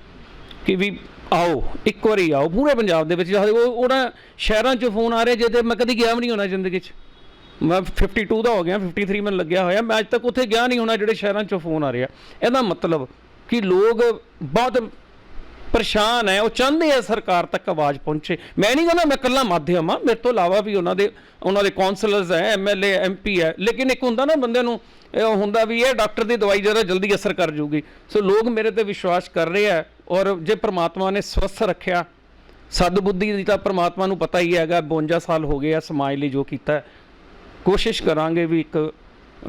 ਕਿ ਵੀ ਆਓ, ਇੱਕ ਵਾਰੀ ਆਓ, ਪੂਰੇ ਪੰਜਾਬ ਦੇ ਵਿੱਚ ਉਹ ਉਹਨਾਂ ਸ਼ਹਿਰਾਂ 'ਚ ਫੋਨ ਆ ਰਹੇ ਜਿਹਦੇ ਮੈਂ ਕਦੀ ਗਿਆ ਵੀ ਨਹੀਂ ਹੋਣਾ ਜ਼ਿੰਦਗੀ 'ਚ। ਮੈਂ 52 ਦਾ ਹੋ ਗਿਆ 53 ਮੈਨੂੰ ਲੱਗਿਆ ਹੋਇਆ। ਮੈਂ ਅੱਜ ਤੱਕ ਉੱਥੇ ਗਿਆ ਨਹੀਂ ਹੋਣਾ ਜਿਹੜੇ ਸ਼ਹਿਰਾਂ 'ਚੋਂ ਫੋਨ ਆ ਰਿਹਾ ਇਹਦਾ ਮਤਲਬ ਕਿ ਲੋਕ ਬਹੁਤ ਪਰੇਸ਼ਾਨ ਹੈ, ਉਹ ਚਾਹੁੰਦੇ ਆ ਸਰਕਾਰ ਤੱਕ ਆਵਾਜ਼ ਪਹੁੰਚੇ। ਮੈਂ ਨਹੀਂ ਕਹਿੰਦਾ ਮੈਂ ਇਕੱਲਾ ਮਾਧਿਅਮ ਆ ਮੇਰੇ ਤੋਂ ਇਲਾਵਾ ਵੀ ਉਹਨਾਂ ਦੇ ਉਹਨਾਂ ਦੇ ਕਾਉਂਸਲਰਸ ਹੈ ਐਮਐਲਏ ਐਮਪੀ ਹੈ। ਲੇਕਿਨ ਇੱਕ ਹੁੰਦਾ ਨਾ ਬੰਦੇ ਨੂੰ, ਇਹ ਹੁੰਦਾ ਵੀ ਇਹ ਡਾਕਟਰ ਦੀ ਦਵਾਈ ਜਰਾ ਜਲਦੀ ਅਸਰ ਕਰ ਜੂਗੀ। ਸੋ ਲੋਕ ਮੇਰੇ ਤੇ ਵਿਸ਼ਵਾਸ ਕਰ ਰਹੇ ਆ ਔਰ ਜੇ ਪ੍ਰਮਾਤਮਾ ਨੇ ਸਵਸਥ ਰੱਖਿਆ ਸਦਬੁੱਧੀ ਦੀ ਤਾਂ ਪ੍ਰਮਾਤਮਾ ਨੂੰ ਪਤਾ ਹੀ ਹੈਗਾ 52 ਸਾਲ ਹੋ ਗਏ ਆ ਸਮਾਜ ਲਈ ਜੋ ਕੀਤਾ ਕੋਸ਼ਿਸ਼ ਕਰਾਂਗੇ ਵੀ ਇੱਕ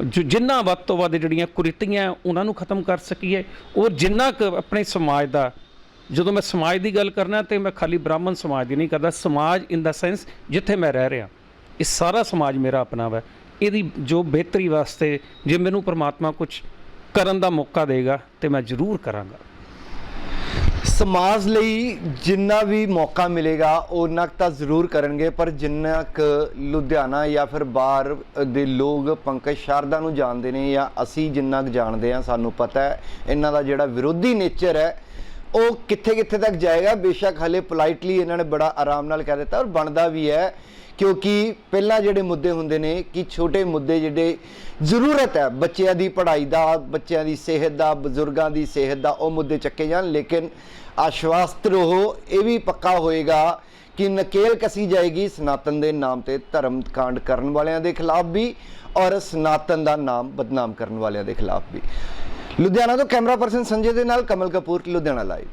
ਜਿੰਨਾ ਵੱਧ ਤੋਂ ਵੱਧ ਜਿਹੜੀਆਂ ਕੁਰੀਤੀਆਂ ਉਹਨਾਂ ਨੂੰ ਖਤਮ ਕਰ ਸਕੀਏ, ਔਰ ਜਿੰਨਾ ਕੁ ਆਪਣੇ ਸਮਾਜ ਦਾ, ਜਦੋਂ ਮੈਂ ਸਮਾਜ ਦੀ ਗੱਲ ਕਰਨਾ ਤੇ ਮੈਂ ਖਾਲੀ ਬ੍ਰਾਹਮਣ ਸਮਾਜ ਦੀ ਨਹੀਂ ਕਰਦਾ, ਸਮਾਜ ਇਨ ਦਾ ਸੈਂਸ ਜਿੱਥੇ ਮੈਂ ਰਹਿ ਰਿਹਾ, ਇਹ ਸਾਰਾ ਸਮਾਜ ਮੇਰਾ ਆਪਣਾ ਵਾ। ਇਹਦੀ ਜੋ ਬਿਹਤਰੀ ਵਾਸਤੇ ਜੇ ਮੈਨੂੰ ਪ੍ਰਮਾਤਮਾ ਕੁਝ ਕਰਨ ਦਾ ਮੌਕਾ ਦੇਗਾ ਤੇ ਮੈਂ ਜ਼ਰੂਰ ਕਰਾਂਗਾ। ਸਮਾਜ ਲਈ ਜਿੰਨਾ ਵੀ ਮੌਕਾ ਮਿਲੇਗਾ ਉਹਨਾਂ ਕੁ ਤਾਂ ਜ਼ਰੂਰ ਕਰਨਗੇ, ਪਰ ਜਿੰਨਾ ਕੁ ਲੁਧਿਆਣਾ ਜਾਂ ਫਿਰ ਬਾਹਰ ਦੇ ਲੋਕ ਪੰਕਜ ਸ਼ਾਰਦਾ ਨੂੰ ਜਾਣਦੇ ਨੇ ਜਾਂ ਅਸੀਂ ਜਿੰਨਾ ਕੁ ਜਾਣਦੇ ਆ ਸਾਨੂੰ ਪਤਾ ਹੈ, ਇਹਨਾਂ ਦਾ ਜਿਹੜਾ ਵਿਰੋਧੀ ਨੇਚਰ ਹੈ, ਉਹ ਕਿੱਥੇ ਕਿੱਥੇ ਤੱਕ ਜਾਏਗਾ? ਬੇਸ਼ੱਕ ਹਲੇ ਪੋਲਾਈਟਲੀ ਇਹਨਾਂ ਨੇ ਬੜਾ ਆਰਾਮ ਨਾਲ ਕਹਿ ਦਿੱਤਾ ਔਰ ਬਣਦਾ ਵੀ ਹੈ ਕਿਉਂਕਿ ਪਹਿਲਾਂ ਜਿਹੜੇ ਮੁੱਦੇ ਹੁੰਦੇ ਨੇ ਕਿ ਛੋਟੇ ਮੁੱਦੇ ਜਿਹੜੇ ਜ਼ਰੂਰਤ ਹੈ ਬੱਚਿਆਂ ਦੀ ਪੜ੍ਹਾਈ ਦਾ, ਬੱਚਿਆਂ ਦੀ ਸਿਹਤ ਦਾ, ਬਜ਼ੁਰਗਾਂ ਦੀ ਸਿਹਤ ਦਾ, ਉਹ ਮੁੱਦੇ ਚੱਕੇ ਜਾਣ। ਲੇਕਿਨ ਆਸ਼ਵਾਸਤ ਰਹੋ, ਇਹ ਵੀ ਪੱਕਾ ਹੋਏਗਾ ਕਿ ਨਕੇਲ ਕਸੀ ਜਾਏਗੀ ਸਨਾਤਨ ਦੇ ਨਾਮ ਤੇ ਧਰਮ ਕਾਂਡ ਕਰਨ ਵਾਲਿਆਂ ਦੇ ਖਿਲਾਫ ਵੀ ਔਰ ਸਨਾਤਨ ਦਾ ਨਾਮ ਬਦਨਾਮ ਕਰਨ ਵਾਲਿਆਂ ਦੇ ਖਿਲਾਫ ਵੀ। ਲੁਧਿਆਣਾ ਤੋਂ ਕੈਮਰਾ ਪਰਸਨ ਸੰਜੇ ਦੇ ਨਾਲ ਕਮਲ ਕਪੂਰ, ਲੁਧਿਆਣਾ ਲਾਈਵ